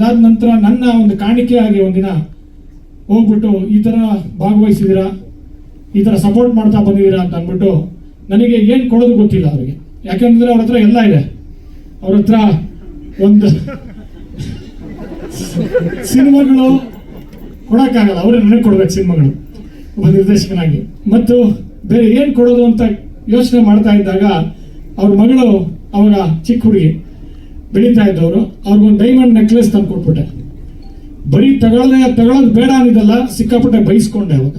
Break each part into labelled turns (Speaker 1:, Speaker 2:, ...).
Speaker 1: ಅದಾದ ನಂತರ ನನ್ನ ಒಂದು ಕಾಣಿಕೆಯಾಗಿ ಒಂದಿನ ಹೋಗ್ಬಿಟ್ಟು ಈ ಥರ ಭಾಗವಹಿಸಿದ್ದೀರಾ ಈ ಥರ ಸಪೋರ್ಟ್ ಮಾಡ್ತಾ ಬಂದಿದ್ದೀರಾ ಅಂತ ಅಂದ್ಬಿಟ್ಟು ನನಗೆ ಏನು ಕೊಡೋದು ಗೊತ್ತಿಲ್ಲ ಅವರಿಗೆ. ಯಾಕೆಂದ್ರೆ ಅವ್ರ ಹತ್ರ ಎಲ್ಲ ಇದೆ. ಅವ್ರ ಹತ್ರ ಒಂದು ಸಿನಿಮಾಗಳು ಕೊಡೋಕ್ಕಾಗಲ್ಲ. ಅವರೇ ನನಗೆ ಕೊಡ್ಬೇಕು ಸಿನಿಮಾಗಳು. ಒಬ್ಬ ನಿರ್ದೇಶಕನಾಗಿ. ಮತ್ತು ಬೇರೆ ಏನು ಕೊಡೋದು ಅಂತ ಯೋಚನೆ ಮಾಡ್ತಾ ಇದ್ದಾಗ ಅವ್ರ ಮಗಳು, ಅವಾಗ ಚಿಕ್ಕ ಹುಡುಗಿ ಬೆಳೀತಾ ಇದ್ದವರು, ಅವ್ರಿಗೊಂದು ಡೈಮಂಡ್ ನೆಕ್ಲೆಸ್ ತಂದು ಕೊಟ್ಬಿಟ್ಟೆ ಬರೀ ತಗೊಳ್ಳದೆ ತಗೊಳ್ಳೋದು ಬೇಡ ಅಂದಿದ್ದಲ್ಲ ಸಿಕ್ಕಾಪಟ್ಟೆ ಬೈಸ್ಕೊಂಡೆ ಅವಾಗ.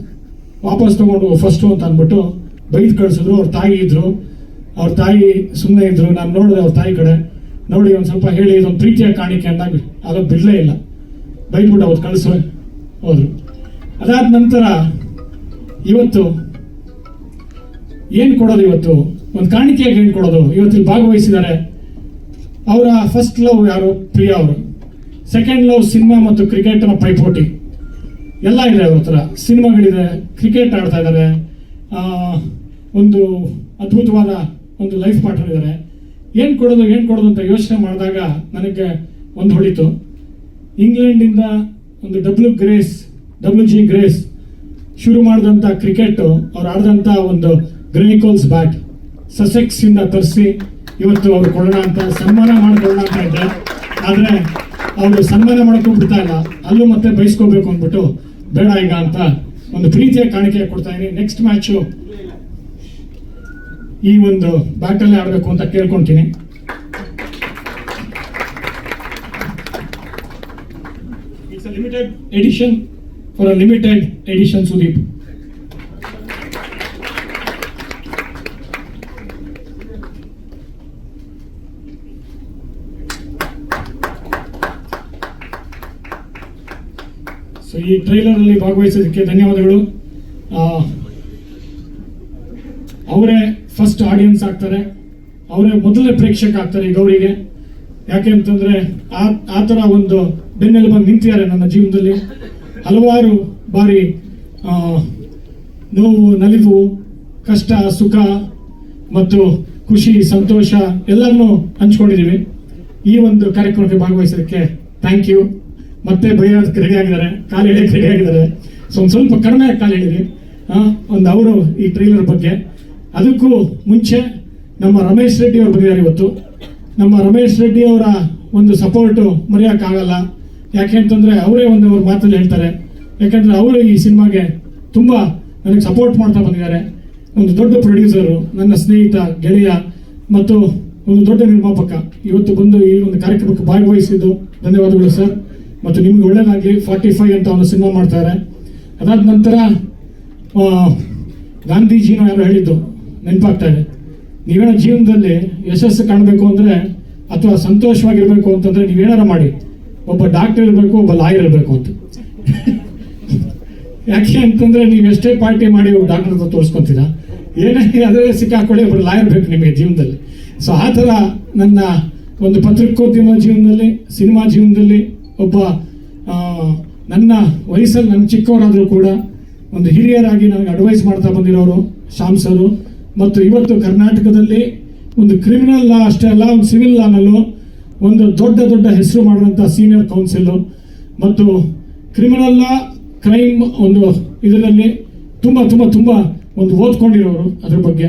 Speaker 1: ವಾಪಸ್ ತಗೊಂಡು ಫಸ್ಟು ಅಂತ ಅಂದ್ಬಿಟ್ಟು ಬೈದು ಕಳಿಸಿದ್ರು, ಅವ್ರ ತಾಯಿ ಇದ್ರು. ಅವ್ರ ತಾಯಿ ಸುಮ್ಮನೆ ಇದ್ರು, ನಾನು ನೋಡಿದೆ ಅವ್ರ ತಾಯಿ ಕಡೆ. ನೋಡಿ, ಒಂದು ಸ್ವಲ್ಪ ಹೇಳಿ, ಇದೊಂದು ಪ್ರೀತಿಯ ಕಾಣಿಕೆ ಅಂದಾಗ ಅದು ಬಿಡಲೇ ಇಲ್ಲ. ಬೈದ್ಬಿಟ್ಟು ಅವ್ರು ಕಳಿಸೋ ಹೋದ್ರು. ಅದಾದ ನಂತರ ಇವತ್ತು ಏನು ಕೊಡೋದು ಇವತ್ತು? ಒಂದು ಕಾಣಿಕೆಯಾಗಿ ಏನು ಕೊಡೋದು? ಇವತ್ತು ಇಲ್ಲಿ ಭಾಗವಹಿಸಿದ್ದಾರೆ ಅವರ ಫಸ್ಟ್ ಲವ್ ಯಾರು? ಪ್ರಿಯಾ ಅವರು. ಸೆಕೆಂಡ್ ಲವ್ ಸಿನಿಮಾ ಮತ್ತು ಕ್ರಿಕೆಟ್ನ ಪೈಪೋಟಿ. ಎಲ್ಲ ಇದೆ ಅವ್ರ ಹತ್ರ. ಸಿನಿಮಾಗಳಿದೆ ಕ್ರಿಕೆಟ್ ಆಡ್ತಾ ಇದ್ದಾರೆ. ಒಂದು ಅದ್ಭುತವಾದ ಒಂದು ಲೈಫ್ ಪಾರ್ಟ್ನರ್ ಇದ್ದಾರೆ. ಏನು ಕೊಡೋದು ಏನು ಕೊಡೋದು ಅಂತ ಯೋಚನೆ ಮಾಡಿದಾಗ ನನಗೆ ಒಂದು ಹೊಳಿತು. ಇಂಗ್ಲೆಂಡಿಂದ ಒಂದು W Grace W G Grace ಶುರು ಮಾಡಿದಂಥ ಕ್ರಿಕೆಟ್ ಅವ್ರು ಆಡಿದಂಥ ಒಂದು ಗ್ರೆನಿಕೋಲ್ಸ್ ಬ್ಯಾಟ್ ಸಸೆಕ್ಸಿಂದ ತರಿಸಿ ಇವತ್ತು ಅವ್ರು ಕೊಡೋಣ ಅಂತ ಸನ್ಮಾನ ಮಾಡ್ಕೊಳ್ಳೋಣ ಅಂತ ಇದ್ದೆ. ಆದರೆ ಅವರು ಸನ್ಮಾನ ಮಾಡೋಕ್ಕೂ ಬಿಡ್ತಾ ಇಲ್ಲ. ಅಲ್ಲೂ ಮತ್ತೆ ಬಯಸ್ಕೋಬೇಕು ಅಂದ್ಬಿಟ್ಟು ಬೇಡ ಈಗ ಅಂತ ಒಂದು ಪ್ರೀತಿಯ ಕಾಣಿಕೆ ಕೊಡ್ತಾ ಇದೀನಿ ನೆಕ್ಸ್ಟ್ ಮ್ಯಾಚು ಈ ಒಂದು ಬ್ಯಾಟಲ್ಲೇ ಆಡಬೇಕು ಅಂತ ಕೇಳ್ಕೊಂತೀನಿ. It's limited edition for a limited edition Sudeep so ಈ ಟ್ರೈಲರ್ ಅಲ್ಲಿ ಭಾಗವಹಿಸೋದಕ್ಕೆ ಧನ್ಯವಾದಗಳು ಅವರೇ ಫಸ್ಟ್ ಆಡಿಯನ್ಸ್ ಆಗ್ತಾರೆ. ಅವರೇ ಮೊದಲನೇ ಪ್ರೇಕ್ಷಕ ಆಗ್ತಾರೆ ಗೌರಿಗೆ. ಯಾಕೆ ಅಂತಂದ್ರೆ ಆ ಆ ಥರ ಒಂದು ಬಂದು ನಿಂತಿದ್ದಾರೆ ನನ್ನ ಜೀವನದಲ್ಲಿ. ಹಲವಾರು ಬಾರಿ ನೋವು, ನಲಿವು, ಕಷ್ಟ, ಸುಖ ಮತ್ತು ಖುಷಿ, ಸಂತೋಷ ಎಲ್ಲರನ್ನೂ ಹಂಚ್ಕೊಂಡಿದ್ದೀವಿ. ಈ ಒಂದು ಕಾರ್ಯಕ್ರಮಕ್ಕೆ ಭಾಗವಹಿಸೋದಕ್ಕೆ ಥ್ಯಾಂಕ್ ಯು ಮತ್ತೆ ಬೈಯೋದಕ್ಕೆ ರೆಡಿ ಆಗಿದ್ದಾರೆ ಕಾಲು ಎಳೆಯಕ್ಕೆ ರೆಡಿ ಆಗಿದ್ದಾರೆ ಸೊ ಒಂದು ಸ್ವಲ್ಪ ಕಡಿಮೆ ಕಾಲು ಎಳೀರಿ ಒಂದು ಅವರು ಈ ಟ್ರೈಲರ್ ಬಗ್ಗೆ. ಅದಕ್ಕೂ ಮುಂಚೆ ನಮ್ಮ ರಮೇಶ್ ರೆಡ್ಡಿ ಅವರು ಬಂದಿದ್ದಾರೆ ಇವತ್ತು ನಮ್ಮ ರಮೇಶ್ ರೆಡ್ಡಿ ಅವರ ಒಂದು ಸಪೋರ್ಟು ಮರೆಯೋಕ್ಕಾಗಲ್ಲ ಯಾಕೆ ಅಂತಂದರೆ ಅವರೇ ಒಂದು ಅವ್ರ ಮಾತಲ್ಲಿ ಹೇಳ್ತಾರೆ. ಯಾಕಂದ್ರೆ ಅವರು ಈ ಸಿನಿಮಾಗೆ ತುಂಬ ನನಗೆ ಸಪೋರ್ಟ್ ಮಾಡ್ತಾ ಬಂದಿದ್ದಾರೆ. ಒಂದು ದೊಡ್ಡ ಪ್ರೊಡ್ಯೂಸರು ನನ್ನ ಸ್ನೇಹಿತ, ಗೆಳೆಯ ಮತ್ತು ಒಂದು ದೊಡ್ಡ ನಿರ್ಮಾಪಕ. ಇವತ್ತು ಬಂದು ಈ ಒಂದು ಕಾರ್ಯಕ್ರಮಕ್ಕೆ ಭಾಗವಹಿಸಿದ್ದು ಧನ್ಯವಾದಗಳು ಸರ್ ಮತ್ತು ನಿಮ್ಗೆ ಒಳ್ಳೇದಾಗಲಿ ಫಾರ್ಟಿ ಫೈವ್ ಅಂತ ಒಂದು ಸಿನಿಮಾ ಮಾಡ್ತಾರೆ. ಅದಾದ ನಂತರ ಗಾಂಧೀಜಿನೂ ಯಾರು ಹೇಳಿದ್ದು, ನೆನಪಾಗ್ತಾ ಇದೆ. ನೀವೇನೋ ಜೀವನದಲ್ಲಿ ಯಶಸ್ಸು ಕಾಣಬೇಕು ಅಂದರೆ, ಅಥವಾ ಸಂತೋಷವಾಗಿರಬೇಕು ಅಂತಂದ್ರೆ ನೀವೇನಾರ ಮಾಡಿ. ಒಬ್ಬ ಡಾಕ್ಟರ್ ಇರಬೇಕು, ಒಬ್ಬ ಲಾಯರ್ ಇರಬೇಕು ಅಂತ. ಯಾಕೆ ಅಂತಂದರೆ ನೀವು ಎಷ್ಟೇ ಪಾರ್ಟಿ ಮಾಡಿ ಒಬ್ಬ ಡಾಕ್ಟರ್ ಹತ್ರ ತೋರಿಸ್ಕೊತೀರಾ? ಏನೇ ಅದರಲ್ಲೇ ಸಿಕ್ಕಾಕೊಳ್ಳಿ ಒಬ್ಬರು ಲಾಯರ್ ಬೇಕು ನಿಮಗೆ ಜೀವನದಲ್ಲಿ. ಸೊ ಆ ಥರ ನನ್ನ ಒಂದು ಪತ್ರಿಕೋದ್ಯಮ ಜೀವನದಲ್ಲಿ, ಸಿನಿಮಾ ಜೀವನದಲ್ಲಿ ಒಬ್ಬ ನನ್ನ ವಯಸ್ಸಲ್ಲಿ ನನ್ನ ಚಿಕ್ಕವರಾದರೂ ಕೂಡ ಒಂದು ಹಿರಿಯರಾಗಿ ನನಗೆ ಅಡ್ವೈಸ್ ಮಾಡ್ತಾ ಬಂದಿರೋರು ಶ್ಯಾಮ್ ಮತ್ತು ಇವತ್ತು ಕರ್ನಾಟಕದಲ್ಲಿ ಒಂದು ಕ್ರಿಮಿನಲ್ ಲಾ ಅಷ್ಟೇ ಅಲ್ಲ, ಒಂದು ಸಿವಿಲ್ ಲಾನಲ್ಲೂ ಒಂದು ದೊಡ್ಡ ದೊಡ್ಡ ಹೆಸರು ಮಾಡಿದಂಥ ಸೀನಿಯರ್ ಕೌನ್ಸಿಲು ಮತ್ತು ಕ್ರಿಮಿನಲ್ ಲಾ ಕ್ರೈಮ್ ಒಂದು ಇದರಲ್ಲಿ ತುಂಬ ತುಂಬ ತುಂಬ ಒಂದು ಓದ್ಕೊಂಡಿರೋರು ಅದ್ರ ಬಗ್ಗೆ.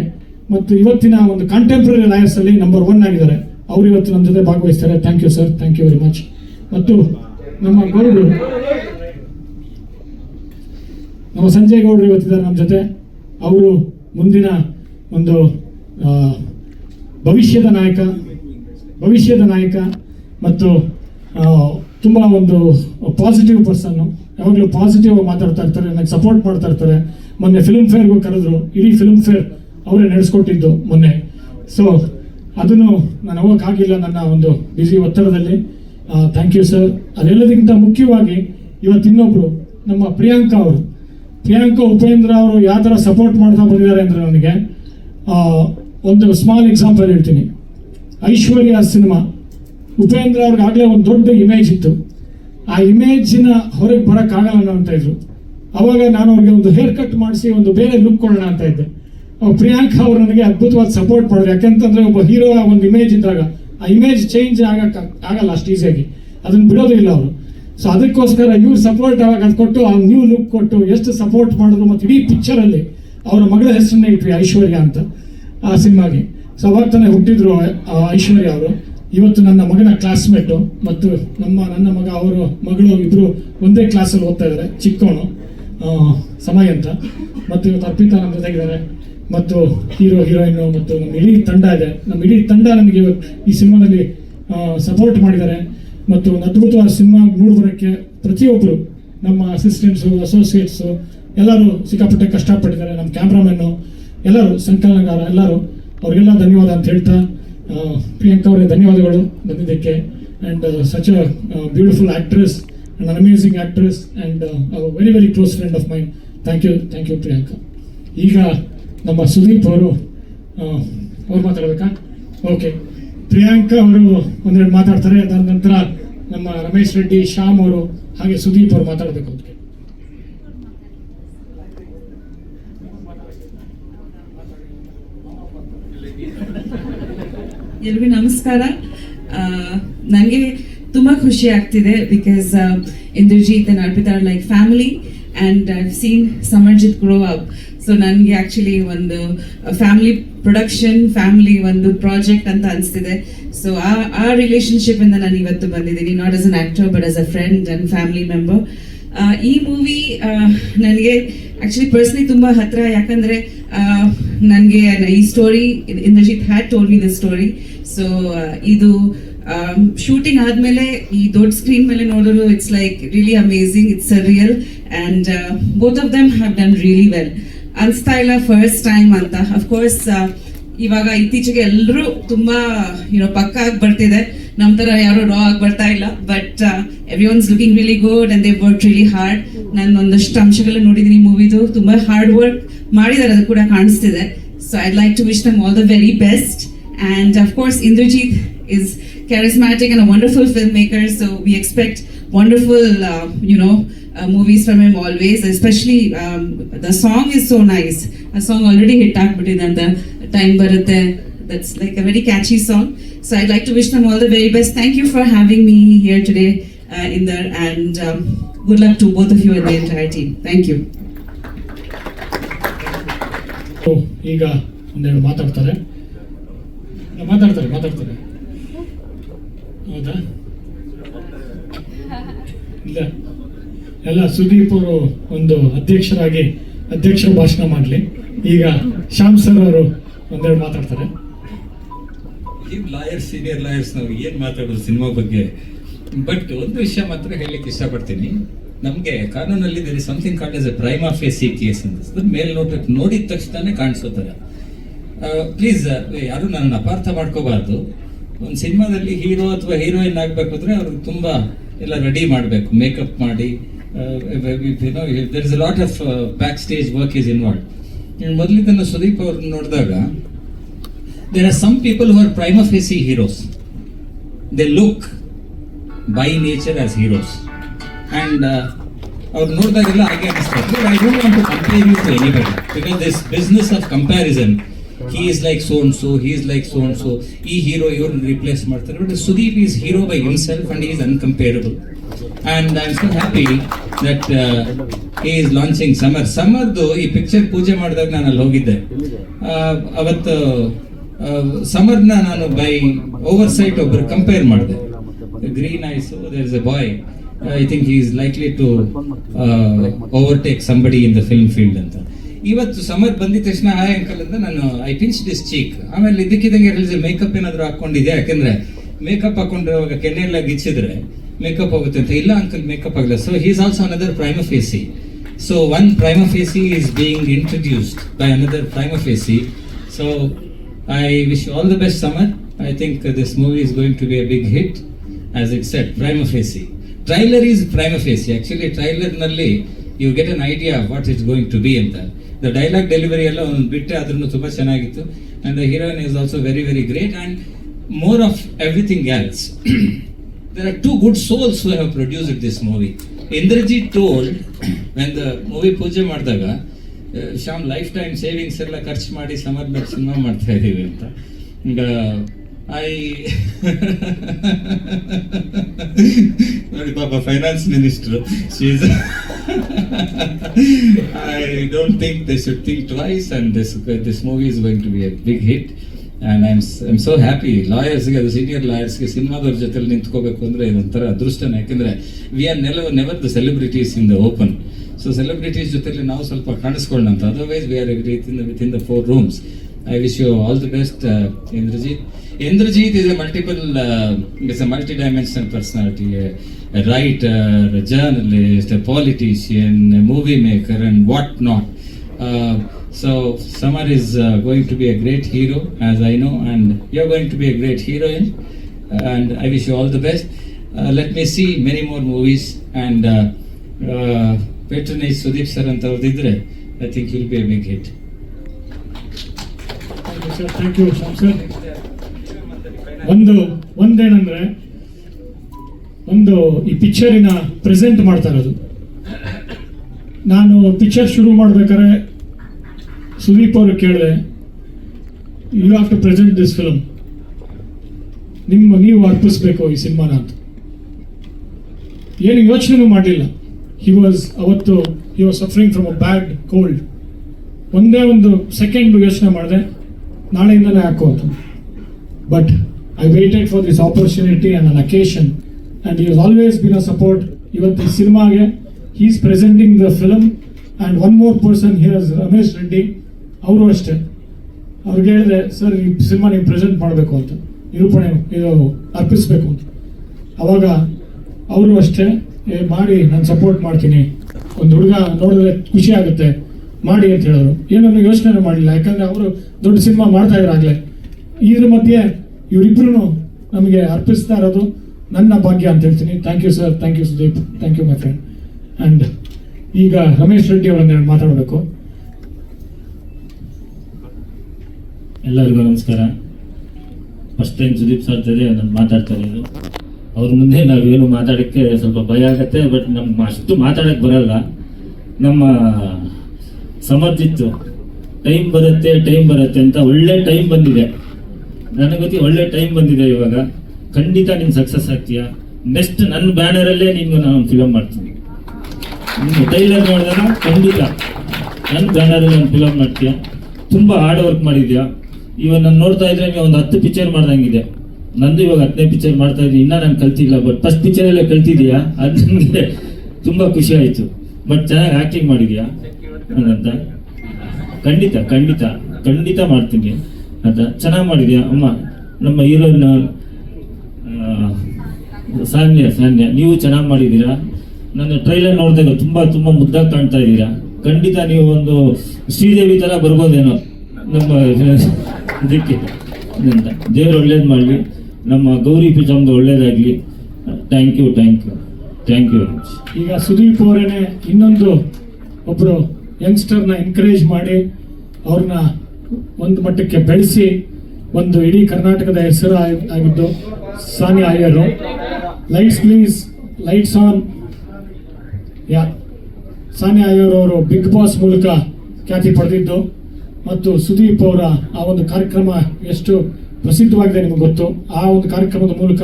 Speaker 1: ಮತ್ತು ಇವತ್ತಿನ ಒಂದು ಕಾಂಟೆಂಪ್ರರಿ ಲಾಯರ್ಸ್ ಅಲ್ಲಿ ನಂಬರ್ ಒನ್ ಆಗಿದ್ದಾರೆ. ಅವರು ಇವತ್ತು ನನ್ನ ಜೊತೆ ಭಾಗವಹಿಸ್ತಾರೆ. Thank you sir thank you very much ಮತ್ತು ನಮ್ಮ ಗೌಡರು, ನಮ್ಮ ಸಂಜಯ್ ಗೌಡರು ಇವತ್ತಿದ್ದಾರೆ ನಮ್ಮ ಜೊತೆ. ಅವರು ಮುಂದಿನ ಒಂದು ಭವಿಷ್ಯದ ನಾಯಕ ಭವಿಷ್ಯದ ನಾಯಕ ಮತ್ತು ತುಂಬ ಒಂದು ಪಾಸಿಟಿವ್ ಪರ್ಸನ್ನು ಯಾವಾಗಲೂ ಪಾಸಿಟಿವ್ ಆಗಿ ಮಾತಾಡ್ತಾ ಇರ್ತಾರೆ ನನಗೆ ಸಪೋರ್ಟ್ ಮಾಡ್ತಾ ಇರ್ತಾರೆ. ಮೊನ್ನೆ ಫಿಲ್ಮ್ ಫೇರ್ಗೂ ಕರೆದ್ರು, ಇಡೀ ಫಿಲ್ಮ್ ಫೇರ್ ಅವರೇ ನಡೆಸ್ಕೊಟ್ಟಿದ್ದು ಮೊನ್ನೆ. ಸೊ ಅದನ್ನು ನಾನು ಹೋಗೋಕ್ಕಾಗಿಲ್ಲ ನನ್ನ ಒಂದು ಬ್ಯುಸಿ ಒತ್ತಡದಲ್ಲಿ. ಥ್ಯಾಂಕ್ ಯು ಸರ್ ಅದೆಲ್ಲದಕ್ಕಿಂತ ಮುಖ್ಯವಾಗಿ ಇವತ್ತು ಇನ್ನೊಬ್ರು, ನಮ್ಮ ಪ್ರಿಯಾಂಕಾ ಅವರು. ಪ್ರಿಯಾಂಕಾ ಉಪೇಂದ್ರ ಅವರು ಯಾವ ಥರ ಸಪೋರ್ಟ್ ಮಾಡ್ತಾ ಬಂದಿದ್ದಾರೆ ಅಂದರೆ ನನಗೆ ಒಂದು ಸ್ಮಾಲ್ ಎಕ್ಸಾಂಪಲ್ ಹೇಳ್ತೀನಿ. ಐಶ್ವರ್ಯ ಸಿನಿಮಾ. ಉಪೇಂದ್ರ ಅವ್ರಿಗೆ ಆಗಲೇ ಒಂದು ದೊಡ್ಡ ಇಮೇಜ್ ಇತ್ತು. ಆ ಇಮೇಜಿನ ಹೊರಗೆ ಬರೋಕ್ಕಾಗಲ್ಲ ಅಂತ ಇದ್ರು. ಅವಾಗ ನಾನು ಅವ್ರಿಗೆ ಒಂದು ಹೇರ್ ಕಟ್ ಮಾಡಿಸಿ ಒಂದು ಬೇರೆ ಲುಕ್ ಕೊಡೋಣ ಅಂತ ಇದ್ದೆ. ಪ್ರಿಯಾಂಕಾ ಅವರು ನನಗೆ ಅದ್ಭುತವಾದ ಸಪೋರ್ಟ್ ಮಾಡಿದ್ರು. ಯಾಕೆಂತಂದ್ರೆ ಒಬ್ಬ ಹೀರೋ ಒಂದು ಇಮೇಜ್ ಇದ್ದಾಗ ಆ ಇಮೇಜ್ ಚೇಂಜ್ ಆಗಕ್ಕೆ ಆಗಲ್ಲ ಅಷ್ಟು ಈಸಿಯಾಗಿ ಅದನ್ನ ಬಿಡೋದು ಇಲ್ಲ ಅವರು. ಸೊ ಅದಕ್ಕೋಸ್ಕರ ಇವ್ರು ಸಪೋರ್ಟ್ ಅವಾಗ ಅದು ಕೊಟ್ಟು, ಆ ನ್ಯೂ ಲುಕ್ ಕೊಟ್ಟು ಎಷ್ಟು ಸಪೋರ್ಟ್ ಮಾಡಿದ್ರು ಮತ್ತು ಇಡೀ ಪಿಕ್ಚರಲ್ಲಿ ಅವರ ಮಗಳ ಹೆಸರನ್ನೇ ಇಟ್ವಿ, ಐಶ್ವರ್ಯ ಅಂತ, ಆ ಸಿನಿಮಾಗೆ. ಸೊ ಅವಾಗ ತಾನೇ ಹುಟ್ಟಿದ್ರು ಐಶ್ವರ್ಯ ಅವರು. ಇವತ್ತು ನನ್ನ ಮಗನ ಕ್ಲಾಸ್ಮೇಟು ಮತ್ತು ನಮ್ಮ, ನನ್ನ ಮಗ, ಅವರು ಮಗಳು ಇಬ್ಬರು ಒಂದೇ ಕ್ಲಾಸಲ್ಲಿ ಓದ್ತಾ ಇದ್ದಾರೆ ಚಿಕ್ಕವನು ಸಮಯ ಅಂತ. ಮತ್ತು ಇವತ್ತು ಅರ್ಪಿತಾ ನಮ್ಮ ಜೊತೆಗಿದ್ದಾರೆ. ಮತ್ತು ಹೀರೋ ಹೀರೋಯಿನ್ನು ಮತ್ತು ನಮ್ಮ ಇಡೀ ತಂಡ ಇದೆ. ನಮ್ಮ ಇಡೀ ತಂಡ ನಮಗೆ ಈ ಸಿನಿಮಾದಲ್ಲಿ ಸಪೋರ್ಟ್ ಮಾಡಿದ್ದಾರೆ. ಮತ್ತು ಒಂದು ಅದ್ಭುತವಾದ ಸಿನಿಮಾ ನೋಡ್ಬರೋಕ್ಕೆ ಪ್ರತಿಯೊಬ್ಬರು ನಮ್ಮ ಅಸಿಸ್ಟೆಂಟ್ಸು ಅಸೋಸಿಯೇಟ್ಸು ಎಲ್ಲರೂ ಸಿಕ್ಕಾಪಟ್ಟೆ ಕಷ್ಟಪಟ್ಟಿದ್ದಾರೆ. ನಮ್ಮ ಕ್ಯಾಮ್ರಾಮನ್ನು ಎಲ್ಲರೂ, ಸಂಕಲನಗಾರ ಎಲ್ಲರೂ, ಅವ್ರಿಗೆಲ್ಲ ಧನ್ಯವಾದ ಅಂತ ಹೇಳ್ತಾ ಪ್ರಿಯಾಂಕ ಪ್ರಿಯಾಂಕಾ ಅವರೇ ಧನ್ಯವಾದಗಳು ಬಂದಿದ್ದಕ್ಕೆ. And such a beautiful actress and an actress and very very close friend of mine thank you thank you Priyanka ಈಗ ನಮ್ಮ ಸುದೀಪ್ ಅವರು ಅವ್ರು ಮಾತಾಡ್ಬೇಕಾ? ಓಕೆ ಪ್ರಿಯಾಂಕಾ ಅವರು ಒಂದೆರಡು ಮಾತಾಡ್ತಾರೆ. ಅದಾದ ನಂತರ ನಮ್ಮ ರಮೇಶ್ ರೆಡ್ಡಿ, ಶ್ಯಾಮ್ ಅವರು, ಹಾಗೆ ಸುದೀಪ್ ಅವರು ಮಾತಾಡಬೇಕು ಅದಕ್ಕೆ.
Speaker 2: ಎಲ್ರಿಗೂ ನಮಸ್ಕಾರ. ನನಗೆ ತುಂಬ ಖುಷಿ ಆಗ್ತಿದೆ because Indrajit and Arpita like family and I seen Samarjit grow up so ನನಗೆ ಆ್ಯಕ್ಚುಲಿ ಒಂದು ಫ್ಯಾಮಿಲಿ ಪ್ರೊಡಕ್ಷನ್ ಫ್ಯಾಮಿಲಿ ಒಂದು ಪ್ರಾಜೆಕ್ಟ್ ಅಂತ ಅನಿಸ್ತಿದೆ. ಸೊ ಆ ಆ ರಿಲೇಷನ್ಶಿಪಿಂದ ನಾನು ಇವತ್ತು ಬಂದಿದ್ದೀನಿ. Not as an actor but as a friend and family member ಈ ಮೂವಿ ನನಗೆ ಆ್ಯಕ್ಚುಲಿ ಪರ್ಸ್ನಲಿ ತುಂಬ ಹತ್ರ. ಯಾಕಂದರೆ ನನಗೆ ಈ story Indrajit had told me the story so ಇದು ಶೂಟಿಂಗ್ ಆದಮೇಲೆ ಈ ದೊಡ್ಡ ಸ್ಕ್ರೀನ್ ಮೇಲೆ ನೋಡೋದು it's like really amazing it's a real and both of them have done really well ಅನಿಸ್ತಾ ಇಲ್ಲ ಫಸ್ಟ್ ಟೈಮ್ ಅಂತ. ಅಫ್ಕೋರ್ಸ್ ಇವಾಗ ಇತ್ತೀಚೆಗೆ ಎಲ್ಲರೂ ತುಂಬಾ ಯುನೋ ಪಕ್ಕ ಆಗಿ ಬರ್ತಿದೆ. ನಮ್ಮ ಥರ ಯಾರು ರಾ ಆಗಿ ಬರ್ತಾ ಇಲ್ಲ. But everyone's looking really good and they work really hard ನಾನು ಒಂದಷ್ಟು ಅಂಶಗಳನ್ನ ನೋಡಿದ್ದೀನಿ ಮೂವಿದು ತುಂಬಾ ಹಾರ್ಡ್ ವರ್ಕ್ ಮಾಡಿದ್ದಾರೆ ಅದು ಕೂಡ ಕಾಣಿಸ್ತಿದೆ. So I like to wish ನಮ್ all the very best and of course Indrajit is charismatic and a wonderful film maker so we expect wonderful uh, you know uh, movies from him always especially um, the song is so nice a song already hit ಆಗ್ಬಿಟ್ಟಿದೆ ಅಂತ time ಬರುತ್ತೆ that's like a very catchy song so i'd like to wish them all the very best thank you for having me here today uh, in there and um, good luck to both of you and the entire team thank you
Speaker 1: ಓ, ಈಗ ಒಂದೆರಡು ಮಾತಾಡ್ತಾರೆ ಮಾತಾಡ್ತಾರೆ ಮಾತಾಡ್ತಾರೆ ಹೌದಾ ಇಲ್ಲ ಎಲ್ಲ ಸುದೀಪ್ ಅವರು ಒಂದು ಅಧ್ಯಕ್ಷರಾಗಿ ಅಧ್ಯಕ್ಷರ ಭಾಷಣ ಮಾಡಲಿ. ಈಗ ಶ್ಯಾಮ್ ಸರ್ ಅವರು ಒಂದೆರಡು ಮಾತಾಡ್ತಾರೆ.
Speaker 3: ನೀವು ಲಾಯರ್ಸ್ ಸೀನಿಯರ್ ಲಾಯರ್ಸ್ ನಾವು ಏನು ಮಾತಾಡೋದು ಸಿನಿಮಾ ಬಗ್ಗೆ? ಬಟ್ ಒಂದು ವಿಷಯ ಮಾತ್ರ ಹೇಳಲಿಕ್ಕೆ ಇಷ್ಟಪಡ್ತೀನಿ. ನಮಗೆ ಕಾನೂನಲ್ಲಿ there is something called as a prima facie case ಅಂತ ಮೇಲ್ ಮೇಲ್ನೋಟಕ್ಕೆ ನೋಡಿದ ತಕ್ಷಣ ಕಾಣಿಸೋ ಪ್ಲೀಸ್ ಯಾರು ನನ್ನನ್ನು ಅಪಾರ್ಥ ಮಾಡ್ಕೋಬಾರ್ದು. ಒಂದು ಸಿನಿಮಾದಲ್ಲಿ ಹೀರೋ ಅಥವಾ ಹೀರೋಯಿನ್ ಆಗಬೇಕು ಅಂದ್ರೆ ಅವ್ರಿಗೆ ತುಂಬ ಎಲ್ಲ ರೆಡಿ ಮಾಡಬೇಕು. ಮೇಕಪ್ ಮಾಡಿ there is a lot of backstage work is involve ಮೊದಲಿದ್ದನ್ನು Sudeep ಅವ್ರನ್ನ ನೋಡಿದಾಗ, there are some people who are prima facie heroes. They look by nature as heroes. And ಅವ್ರು ನೋಡಿದಾಗೆಲ್ಲ ಹಾಗೆ ಅನಿಸ್ತಾರೆ. I don't want to compare you to anybody because this business of comparison he is like so and so he is like so and so ಈ hero ಇವ್ರನ್ನ replace ಮಾಡ್ತಾರೆ. But Sudeep is hero by himself and is uncomparable and I am so happy that he is launching Samar ಸಮರ್ದು ಈ picture ಪೂಜೆ ಮಾಡಿದಾಗ ನಾನು ಅಲ್ಲಿ ಹೋಗಿದ್ದೆ ಅವತ್ತು ಸಮರ್ನ ನಾನು ಬೈ ಓವರ್ ಸೈಟ್ ಒಬ್ರು ಕಂಪೇರ್ ಮಾಡಿದೆ. Green eyes there is a boy I think is likely to overtake somebody in the film field ಅಂತ. ಇವತ್ತು ಸಮರ್ ಬಂದಿದ ತಕ್ಷಣ ಹಾಯ್ ಅಂಕಲ್ ಅಂತ ನಾನು ಐ ಪಿಂಚ್ ದಿಸ್ ಚೀಕ್ ಆಮೇಲೆ ಇದಕ್ಕಿದಂಗೆ ಮೇಕಪ್ ಏನಾದ್ರು ಹಾಕೊಂಡಿದ್ಯಾ ಯಾಕಂದ್ರೆ ಮೇಕಪ್ ಹಾಕೊಂಡಿರುವಾಗ ಕೆನ್ನೆ ಎಲ್ಲ ಗಿಚ್ಚಿದ್ರೆ ಮೇಕಪ್ ಆಗುತ್ತೆ ಅಂತ. ಇಲ್ಲ ಅಂಕಲ್ ಮೇಕಪ್ ಆಗಲ್ಲ. So he also another prima facie so one prima facie is being introduced by another prima facie so I wish all the best Samar I think this movie is going to be a big hit as it set prima facie trailer is prima facie actually ಟ್ರೈಲರ್ನಲ್ಲಿ you get an idea what is going to be ಅಂತ. The dialogue delivery ಎಲ್ಲ ಒಂದು ಬಿಟ್ಟೆ ಅದನ್ನು ತುಂಬ ಚೆನ್ನಾಗಿತ್ತು. And the heroine is also very very great and more of everything else there are two good souls who have produced this movie. Indrajit told, when the movie ಪೂಜೆ ಮಾಡಿದಾಗ Shyam life time savings ಎಲ್ಲ ಖರ್ಚು ಮಾಡಿ summer ಮೇಲೆ cinema ಮಾಡ್ತಾ ಇದ್ದೀವಿ ಅಂತ I ನೋಡಿ ಪಾಪ finance minister she's I don't think they should think twice and this this movie is going to be a big hit and I am I am so happy ಲಾಯರ್ಸ್ಗೆ ಅದು senior ಲಾಯರ್ಸ್ಗೆ ಸಿನಿಮಾದವ್ರ ಜೊತೆಲಿ ನಿಂತ್ಕೋಬೇಕು ಅಂದರೆ ಇದೊಂಥರ ಅದೃಷ್ಟನೇ. ಯಾಕೆಂದರೆ ವಿ ಆರ್ ನೆಲ never the celebrities in the open so celebrities ಜೊತೆಲಿ ನಾವು ಸ್ವಲ್ಪ ಕಾಣಿಸ್ಕೊಳ್ಳೋಣ otherwise we are with in the four rooms I wish you all the best Indrajit Indrajit is a multiple it's a multi dimensional personality writer journalist politician movie maker journalist what not uh, so Samar is uh, going to be a great hero as I know and you're going to be a great heroine and I wish you all the best uh, let me see many more movies and uh, uh, patronage Sudeep sir I think you'll be a big hit
Speaker 1: sir thank you Shyam sir ಒಂದು ಒಂದೇನಂದ್ರೆ ಒಂದು ಈ ಪಿಕ್ಚರಿನ present ಮಾಡ್ತಾ ಇರೋದು ನಾನು picture ಶುರು ಮಾಡ್ಬೇಕಾದ್ರೆ ಸುದೀಪ್ ಅವರು ಕೇಳಿದೆ you have to present this film ನಿಮ್ಮ ನೀವು ಅರ್ಪಿಸ್ಬೇಕು ಈ ಸಿನಿಮಾನ ಅಂತ. ಏನು ಯೋಚನೆನೂ ಮಾಡಲಿಲ್ಲ ಹಿ ವಾಸ್ ಅವತ್ತು he was suffering from a bad cold ಒಂದೇ ಒಂದು ಸೆಕೆಂಡ್ ಯೋಚನೆ ಮಾಡಿದೆ, ನಾಳೆಯಿಂದಲೇ ಹಾಕೋ ಅಂತ. But I waited for this opportunity and an occasion and he always been a support ಇವತ್ತು ಈ ಸಿನಿಮಾಗೆ he is presenting the film and one more person here Ramesh Reddy ಅವರು ಅಷ್ಟೇ. ಅವ್ರಿಗೆ ಹೇಳಿದ್ರೆ, ಸರ್, ಈ ಸಿನಿಮಾ ನೀವು ಪ್ರೆಸೆಂಟ್ ಮಾಡಬೇಕು ಅಂತ, ನಿರೂಪಣೆ ಇದು ಅರ್ಪಿಸ್ಬೇಕು ಅಂತ. ಅವಾಗ ಅವರು ಅಷ್ಟೇ ಮಾಡಿ, ನಾನು ಸಪೋರ್ಟ್ ಮಾಡ್ತೀನಿ. ಒಂದು ಹುಡುಗ ನೋಡಿದ್ರೆ ಖುಷಿ ಆಗುತ್ತೆ, ಮಾಡಿ ಅಂತ ಹೇಳೋರು. ಏನನ್ನು ಯೋಚನೆ ಮಾಡಲಿಲ್ಲ, ಯಾಕಂದ್ರೆ ಅವರು ದೊಡ್ಡ ಸಿನಿಮಾ ಮಾಡ್ತಾ ಇದ್ರಾಗಲೇ ಇದ್ರ ಮಧ್ಯೆ ಇವರಿಬ್ಬರೂ ನಮಗೆ ಅರ್ಪಿಸ್ತಾ ಇರೋದು ನನ್ನ ಭಾಗ್ಯ ಅಂತ ಹೇಳ್ತೀನಿ. Thank you sir thank you Sudeep thank you my friend and ಈಗ ರಮೇಶ್ ರೆಡ್ಡಿ ಅವರನ್ನ ಮಾತಾಡಬೇಕು.
Speaker 4: ಎಲ್ಲರಿಗೂ ನಮಸ್ಕಾರ. ಫಸ್ಟ್ ಟೈಮ್ ಸುದೀಪ್ ಸರ್ ಜೊತೆ ನಾನು ಮಾತಾಡ್ತಾ ಇರೋದು. ಅವ್ರ ಮುಂದೆ ನಾವೇನು ಮಾತಾಡೋಕ್ಕೆ ಸ್ವಲ್ಪ ಭಯ ಆಗತ್ತೆ ಬಟ್ ನಮ್ಗೆ ಅಷ್ಟು ಮಾತಾಡಕ್ಕೆ ಬರಲ್ಲ. ನಮ್ಮ ಸಮರ್ಜಿತ್ತು. ಟೈಮ್ ಬರುತ್ತೆ ಟೈಮ್ ಬರುತ್ತೆ ಅಂತ ಒಳ್ಳೆ ಟೈಮ್ ಬಂದಿದೆ. ನನಗೆ ಗೊತ್ತಿ ಒಳ್ಳೆ ಟೈಮ್ ಬಂದಿದೆ ಇವಾಗ. ಖಂಡಿತ ನೀನು ಸಕ್ಸಸ್ ಆಗ್ತೀಯಾ? ನೆಕ್ಸ್ಟ್ ನನ್ನ ಬ್ಯಾನರಲ್ಲೇ ನಿನ್ಗೆ ನಾನು ಫಿಲಮ್ ಮಾಡ್ತೀನಿ. ನೀನು ಟೈಲರ್ ನೋಡಿದಾಗ ಖಂಡಿತ. ನನ್ನ ಬ್ಯಾನರಲ್ಲಿ ನಾನು ಫಿಲಮ್ ಮಾಡ್ತೀಯ? ತುಂಬ ಹಾರ್ಡ್ ವರ್ಕ್ ಮಾಡಿದ್ಯಾ? ಇವಾಗ ನಾನು ನೋಡ್ತಾ ಇದ್ರೆ ಒಂದು ಹತ್ತು ಪಿಕ್ಚರ್ ಮಾಡ್ದಂಗಿದೆ. ನಂದು ಇವಾಗ ಹತ್ತನೇ ಪಿಕ್ಚರ್ ಮಾಡ್ತಾ ಇದ್ದೀನಿ. ಇನ್ನೂ ನಾನು ಕಲ್ತಿಲ್ಲ ಬಟ್ ಫಸ್ಟ್ ಪಿಕ್ಚರಲ್ಲೇ ಕಲ್ತಿದೆಯಾ ಅದು ನನಗೆ ತುಂಬ ಖುಷಿ ಆಯಿತು. ಬಟ್ ಚೆನ್ನಾಗಿ ಆ್ಯಕ್ಟಿಂಗ್ ಮಾಡಿದ್ಯಾ? ಅಂತ ಖಂಡಿತ ಖಂಡಿತ ಖಂಡಿತ ಮಾಡ್ತೀನಿ. ಅಂತ ಚೆನ್ನಾಗಿ ಮಾಡಿದ್ಯಾ? ಅಮ್ಮ, ನಮ್ಮ ಹೀರೋಯಿನ್ ಸಾನ್ಯ ಸಾನ್ಯ, ನೀವು ಚೆನ್ನಾಗಿ ಮಾಡಿದ್ದೀರಾ? ನನ್ನ ಟ್ರೈಲರ್ ನೋಡಿದಾಗ ತುಂಬ ತುಂಬ ಮುದ್ದಾಗಿ ಕಾಣ್ತಾ ಇದ್ದೀರಾ? ಖಂಡಿತ ನೀವು ಒಂದು ಶ್ರೀದೇವಿ ಥರ ಬರ್ಬೋದೇನೋ? ನಮ್ಮ ಇದಕ್ಕೆ ಅಂತ ದೇವ್ರು ಒಳ್ಳೇದು ಮಾಡಲಿ. ನಮ್ಮ ಗೌರಿ ಪಿಚಮ್ದು ಒಳ್ಳೇದಾಗಲಿ. Thank you thank you thank you very much
Speaker 1: ಈಗ ಸುದೀಪ್ ಅವರೇನೆ ಇನ್ನೊಂದು ಒಬ್ಬರು ಯಂಗ್ಸ್ಟರ್ನ ಎನ್ಕರೇಜ್ ಮಾಡಿ ಅವ್ರನ್ನ ಒಂದು ಮಟ್ಟಕ್ಕೆ ಬೆಳೆಸಿ ಒಂದು ಇಡೀ ಕರ್ನಾಟಕದ ಹೆಸರು ಆಗಿ- ಆಗಿದ್ದು ಸಾನಿ ಅಯ್ಯರು. ಲೈಟ್ಸ್ ಪ್ಲೀಸ್ ಲೈಟ್ಸ್ ಆನ್ ಯಾ ಸಾನಿಯಾ ಅಯ್ಯರ್ ಅವರು ಬಿಗ್ ಬಾಸ್ ಮೂಲಕ ಖ್ಯಾತಿ ಪಡೆದಿದ್ದು. ಮತ್ತು ಸುದೀಪ್ ಅವರ ಆ ಒಂದು ಕಾರ್ಯಕ್ರಮ ಎಷ್ಟು ಪ್ರಸಿದ್ಧವಾಗಿದೆ ನಿಮಗೆ ಗೊತ್ತು? ಆ ಒಂದು ಕಾರ್ಯಕ್ರಮದ ಮೂಲಕ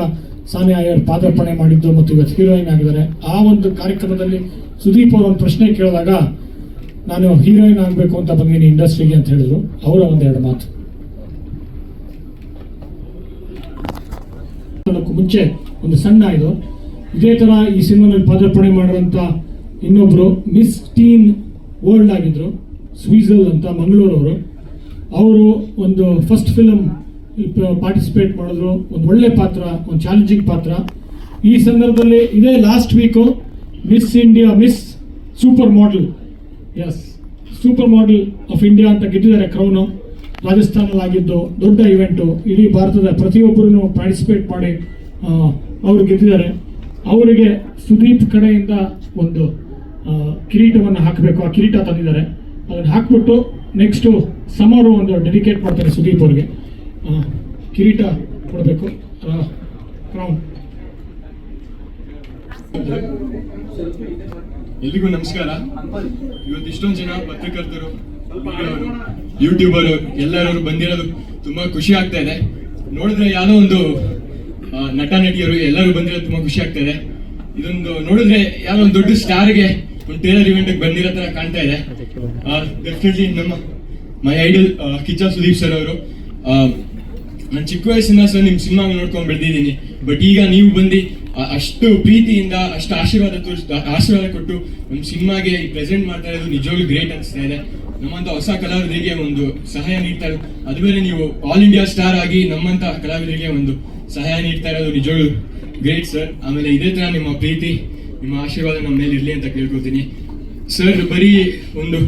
Speaker 1: ಸಾನಿಯಾ ಅಯ್ಯರ್ ಪಾದಾರ್ಪಣೆ ಮಾಡಿದ್ದು ಮತ್ತು ಇವತ್ತು ಹೀರೋಯಿನ್ ಆಗಿದ್ದಾರೆ. ಆ ಒಂದು ಕಾರ್ಯಕ್ರಮದಲ್ಲಿ ಸುದೀಪ್ ಅವರ ಒಂದು ಪ್ರಶ್ನೆ ಕೇಳಿದಾಗ, ನಾನು ಹೀರೋಯಿನ್ ಆಗಬೇಕು ಅಂತ ಬಂದಿನಿ ಇಂಡಸ್ಟ್ರಿಗೆ ಅಂತ ಹೇಳಿದ್ರು. ಅವರ ಒಂದೆರಡು ಮಾತು. ಮುಂಚೆ ಒಂದು ಸಣ್ಣ ಇದು. ಇದೇ ತರ ಈ ಸಿನಿಮಾದಲ್ಲಿ ಪಾದಾರ್ಪಣೆ ಮಾಡಿದಂತ ಇನ್ನೊಬ್ರು ಮಿಸ್ ಟೀನ್ ವರ್ಲ್ಡ್ ಆಗಿದ್ರು. ಸ್ವೀಸಲ್ ಅಂತ ಮಂಗಳೂರವರು, ಅವರು ಒಂದು ಫಸ್ಟ್ ಫಿಲಮ್ ಪಾರ್ಟಿಸಿಪೇಟ್ ಮಾಡಿದ್ರು, ಒಂದು ಒಳ್ಳೆ ಪಾತ್ರ, ಒಂದು ಚಾಲೆಂಜಿಂಗ್ ಪಾತ್ರ. ಈ ಸಂದರ್ಭದಲ್ಲಿ ಇದೇ last week miss India miss supermodel as supermodel of India ಅಂತ ಗೆದ್ದಿದ್ದಾರೆ ಕ್ರೌನು ರಾಜಸ್ಥಾನಲ್ಲಿ ಆಗಿದ್ದು ದೊಡ್ಡ ಇವೆಂಟು ಇಡೀ ಭಾರತದ ಪ್ರತಿಯೊಬ್ಬರೂ ಪಾರ್ಟಿಸಿಪೇಟ್ ಮಾಡಿ ಅವರು ಗೆದ್ದಿದ್ದಾರೆ. ಅವರಿಗೆ ಸುದೀಪ್ ಕಡೆಯಿಂದ ಒಂದು ಕಿರೀಟವನ್ನು ಹಾಕಬೇಕು. ಆ ಕಿರೀಟ ತಂದಿದ್ದಾರೆ. ಅದನ್ನು ಹಾಕ್ಬಿಟ್ಟು ನೆಕ್ಸ್ಟು ಸಮರು ಒಂದು ಡೆಡಿಕೇಟ್ ಮಾಡ್ತಾರೆ ಸುದೀಪ್ ಅವ್ರಿಗೆ. ಕಿರೀಟ ಕೊಡಬೇಕು.
Speaker 5: ಎಲ್ರಿಗೂ ನಮಸ್ಕಾರ. ಇವತ್ತು ಇಷ್ಟೊಂದು ಜನ ಪತ್ರಕರ್ತರು ಯೂಟ್ಯೂಬರು ಎಲ್ಲರೂ ಬಂದಿರೋದು ತುಂಬಾ ಖುಷಿ ಆಗ್ತಾ ಇದೆ. ನೋಡಿದ್ರೆ ಯಾವುದೋ ಒಂದು ನಟ, ನಟಿಯರು ಎಲ್ಲರೂ ಬಂದಿರೋದು ತುಂಬಾ ಖುಷಿ ಆಗ್ತಾ ಇದೆ. ಇದೊಂದು ನೋಡಿದ್ರೆ ಯಾವುದೋ ಒಂದು ದೊಡ್ಡ ಸ್ಟಾರ್ಗೆ ಟೇಲರ್ ಇವೆಂಟ್ ಬಂದಿರೋ ತರ ಕಾಣ್ತಾ ಇದೆ. ಡೆಫಿನೆಟ್ಲಿ ನಮ್ಮ my idol Kiccha Sudeep sir ಅವರು. ನನ್ನ ಚಿಕ್ಕ ವಯಸ್ಸಿನ ಸರ್ ನಿಮ್ಮ ಸಿನಿಮಾ ನೋಡ್ಕೊಂಡು ಬೆಳೆದಿದ್ದೀನಿ ಬಟ್ ಈಗ ನೀವು ಬಂದು ಅಷ್ಟು ಪ್ರೀತಿಯಿಂದ, ಅಷ್ಟು ಆಶೀರ್ವಾದ ತೋರಿಸ್, ಆಶೀರ್ವಾದ ಕೊಟ್ಟು ನಮ್ಮ ಸಿನಿಮಾಗೆ ಪ್ರೆಸೆಂಟ್ ಮಾಡ್ತಾ ಇರೋದು ನಿಜವಾಗ್ಲೂ ಗ್ರೇಟ್ ಅನಿಸ್ತಾ ಇದೆ. ನಮ್ಮಂತ ಹೊಸ ಕಲಾವಿದರಿಗೆ ಒಂದು ಸಹಾಯ ನೀಡ್ತಾ ಅದು ಬೇರೆ ನೀವು ಆಲ್ ಇಂಡಿಯಾ ಸ್ಟಾರ್ ಆಗಿ ನಮ್ಮಂತ ಕಲಾವಿದರಿಗೆ ಒಂದು ಸಹಾಯ ನೀಡ್ತಾ ಇರೋದು ನಿಜವಾಗ್ಲೂ ಗ್ರೇಟ್ ಸರ್ ಆಮೇಲೆ ಇದೇ ತರ ನಿಮ್ಮ ಪ್ರೀತಿ ನಿಮ್ಮ ಆಶೀರ್ವಾದ ನಮ್ಮ ಮೇಲೆ ಇರಲಿ ಅಂತ ಕೇಳ್ಕೊತೀನಿ ಸರ್ ಬರೀ ಒಂದು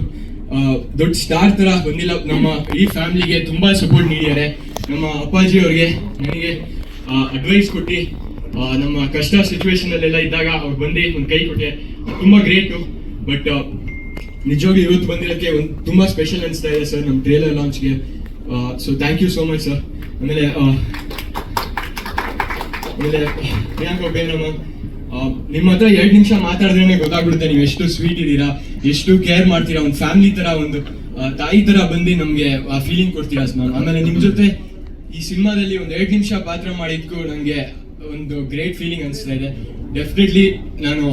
Speaker 5: ದೊಡ್ಡ ಸ್ಟಾರ್ ತರ ಬಂದಿಲ್ಲ. ನಮ್ಮ ಈ ಫ್ಯಾಮಿಲಿಗೆ ತುಂಬಾ ಸಪೋರ್ಟ್ ನೀಡಿದ್ದಾರೆ. ನಮ್ಮ ಅಪ್ಪಾಜಿ ಅವ್ರಿಗೆ ನನಗೆ ಅಡ್ವೈಸ್ ಕೊಟ್ಟು ನಮ್ಮ ಕಷ್ಟ ಸಿಚುವೇಶನಲ್ಲೆಲ್ಲ ಇದ್ದಾಗ ಅವ್ರು ಬಂದು ಒಂದು ಕೈ ಕೊಟ್ಟೆ. ತುಂಬ ಗ್ರೇಟು ಬಟ್ ನಿಜವಾಗಿ ಇವತ್ತು ಬಂದಿರೋಕ್ಕೆ ಒಂದು ತುಂಬಾ ಸ್ಪೆಷಲ್ ಅನಿಸ್ತಾ ಇದೆ ಸರ್ ನಮ್ಮ trailer ಲಾಂಚ್ಗೆ so thank you so much sir ಆಮೇಲೆ ಆಮೇಲೆ, ಪ್ರಿಯಾಂಕ ಒಬ್ಬೇನಮ್ಮ ನಿಮ್ಮ ಹತ್ರ ಎರಡು ನಿಮಿಷ ಮಾತಾಡಿದ್ರೆ ಗೊತ್ತಾಗ್ಬಿಡುತ್ತೆ, ನೀವು ಎಷ್ಟು ಸ್ವೀಟ್ ಇದ್ದೀರಾ, ಎಷ್ಟು ಕೇರ್ ಮಾಡ್ತೀರಾ, ಒಂದು ಫ್ಯಾಮಿಲಿ ತರ, ಒಂದು ತಾಯಿ ತರ ಬಂದು ನಮ್ಗೆ ಆ ಫೀಲಿಂಗ್ ಕೊಡ್ತೀರಾ ಮ್ಯಾಮ್ ಆಮೇಲೆ ನಿಮ್ ಜೊತೆ ಈ ಸಿನಿಮಾದಲ್ಲಿ ಒಂದು ಎರಡು ನಿಮಿಷ ಪಾತ್ರ ಮಾಡಿದ್ಕು ನನಗೆ ಒಂದು ಗ್ರೇಟ್ ಫೀಲಿಂಗ್ ಅನಿಸ್ತಾ ಇದೆ. ಡೆಫಿನೆಟ್ಲಿ ನಾನು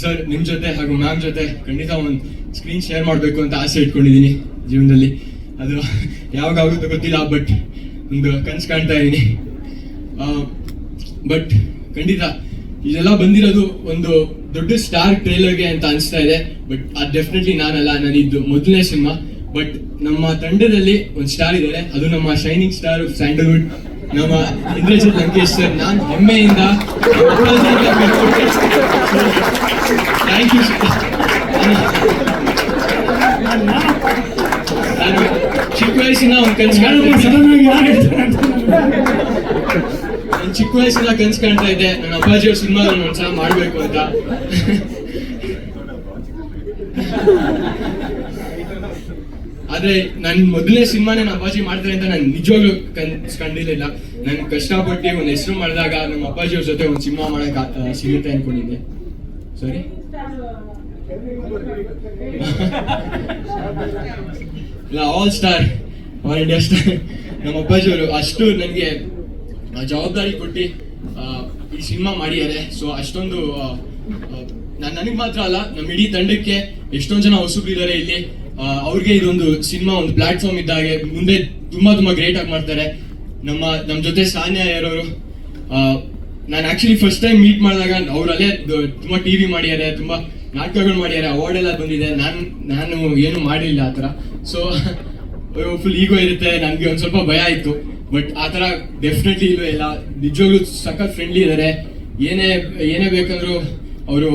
Speaker 5: ಸರ್ ನಿಮ್ ಜೊತೆ ಹಾಗೂ ಮ್ಯಾಮ್ ಜೊತೆ ಖಂಡಿತ ಒಂದು ಸ್ಕ್ರೀನ್ ಶೇರ್ ಮಾಡಬೇಕು ಅಂತ ಆಸೆ ಇಟ್ಕೊಂಡಿದ್ದೀನಿ ಜೀವನದಲ್ಲಿ. ಅದು ಯಾವಾಗ ಆಗುತ್ತೋ ಗೊತ್ತಿಲ್ಲ ಬಟ್ ಒಂದು ಕನ್ಸು ಕಾಣ್ತಾ ಇದ್ದೀನಿ. ಬಟ್ ಖಂಡಿತ ಇದೆಲ್ಲ ಬಂದಿರೋದು ಒಂದು ದೊಡ್ಡ ಸ್ಟಾರ್ ಟ್ರೇಲರ್ಗೆ ಅಂತ ಅನಿಸ್ತಾ ಇದೆ. ಬಟ್ ಅದು ಡೆಫಿನೆಟ್ಲಿ ನಾನಲ್ಲ ನಾನಿದ್ದು ಮೊದಲನೇ ಸಿನಿಮಾ. ಬಟ್ ನಮ್ಮ ತಂಡದಲ್ಲಿ ಒಂದು ಸ್ಟಾರ್ ಇದ್ದಾರೆ. ಅದು ನಮ್ಮ ಶೈನಿಂಗ್ ಸ್ಟಾರ್ ಸ್ಯಾಂಡಲ್ವುಡ್ ನಮ್ಮ ಇಂದ್ರಜಿತ್ ಲಂಕೇಶ್ ಸರ್ ನಾನು ಹೆಮ್ಮೆಯಿಂದ ಥ್ಯಾಂಕ್ ಯು ಚಿಕ್ಕ ವಯಸ್ಸಿನ ಒಂದು ಕನಸು ನಾನು ಚಿಕ್ಕ ವಯಸ್ಸಿನ ಕನ್ಸ್ ಕಾಣ್ತಾ ಇದ್ದೆ ನನ್ನ ಅಪ್ಪಾಜಿ ಅವ್ರ ಸಿನಿಮಾ ಒಂದ್ಸಲ ಮಾಡ್ಬೇಕು ಅಂತ. ಆದ್ರೆ ನನ್ ಮೊದಲನೇ ಸಿನಿಮಾನೇ ನಮ್ಮ ಅಪ್ಪಾಜಿ ಮಾಡ್ತಾರೆ ಅಂತ ನಾನು ನಿಜವಾಗ್ಲೂ ಕನ್ಸ್, ಕಂಡಿರ್ಲಿಲ್ಲ. ನಾನು ಕಷ್ಟಪಟ್ಟು ಒಂದು ಹೆಸರು ಮಾಡಿದಾಗ ನಮ್ಮ ಅಪ್ಪಾಜಿ ಅವ್ರ ಜೊತೆ ಒಂದು ಸಿನಿಮಾ ಮಾಡಕ್ ಸಿಗುತ್ತೆ ಅನ್ಕೊಂಡಿದ್ದೆ. ಸಾರಿ? ಇಲ್ಲ all star all India star ನಮ್ಮ ಅಪ್ಪಾಜಿ ಅವರು ಅಷ್ಟು ನನಗೆ ಜವಾಬ್ದಾರಿ ಕೊಟ್ಟು ಈ ಸಿನಿಮಾ ಮಾಡಿದ್ದಾರೆ. ಸೊ ಅಷ್ಟೊಂದು ನಾನು, ನನಗೆ ಮಾತ್ರ ಅಲ್ಲ ನಮ್ಮ ಇಡೀ ತಂಡಕ್ಕೆ ಎಷ್ಟೊಂದು ಜನ ಹೊಸಬ್ರಿದ್ದಾರೆ ಇಲ್ಲಿ. ಅವ್ರಿಗೆ ಇದೊಂದು ಸಿನಿಮಾ ಒಂದು ಪ್ಲಾಟ್ಫಾರ್ಮ್ ಇದ್ದಾಗೆ ಮುಂದೆ ತುಂಬಾ ತುಂಬಾ ಗ್ರೇಟ್ ಆಗಿ ಮಾಡ್ತಾರೆ. ನಮ್ಮ ನಮ್ಮ ಜೊತೆ ಸಾನ್ಯಾ ಯಾರವರು ನಾನು ಆಕ್ಚುಲಿ ಫಸ್ಟ್ ಟೈಮ್ ಮೀಟ್ ಮಾಡಿದಾಗ ಅವರಲ್ಲೇ ತುಂಬಾ ಟಿವಿ ಮಾಡಿದ್ದಾರೆ, ತುಂಬಾ ನಾಟಕಗಳು ಮಾಡಿದ್ದಾರೆ ಅವಾರ್ಡ್ ಎಲ್ಲ ಬಂದಿದೆ. ನಾನು ನಾನು ಏನು ಮಾಡಿಲ್ಲ ಆ ಥರ. ಸೊ ಫುಲ್ ಈಗೋ ಇರುತ್ತೆ. ನನಗೆ ಒಂದು ಸ್ವಲ್ಪ ಭಯ ಇತ್ತು ಬಟ್ ಆ ಥರ ಡೆಫಿನೆಟ್ಲಿ ಇಲ್ವೇ ಇಲ್ಲ. ನಿಜವಾಗ್ಲೂ ಸಖತ್ ಫ್ರೆಂಡ್ಲಿ ಇದ್ದಾರೆ ಏನೇ ಏನೇ ಬೇಕಂದ್ರೂ ಅವರು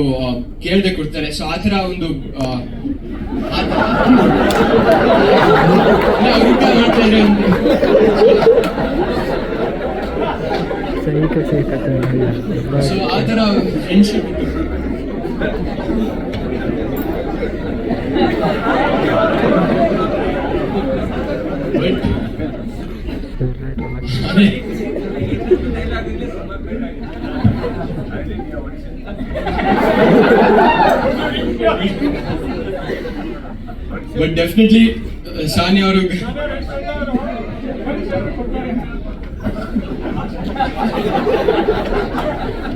Speaker 5: ಕೇಳದೆ ಕೊಡ್ತಾರೆ. ಸೊ ಆ ಥರ ಒಂದು ಸೊ ಆ ಥರ friendship but but definitely Sani ಅವರು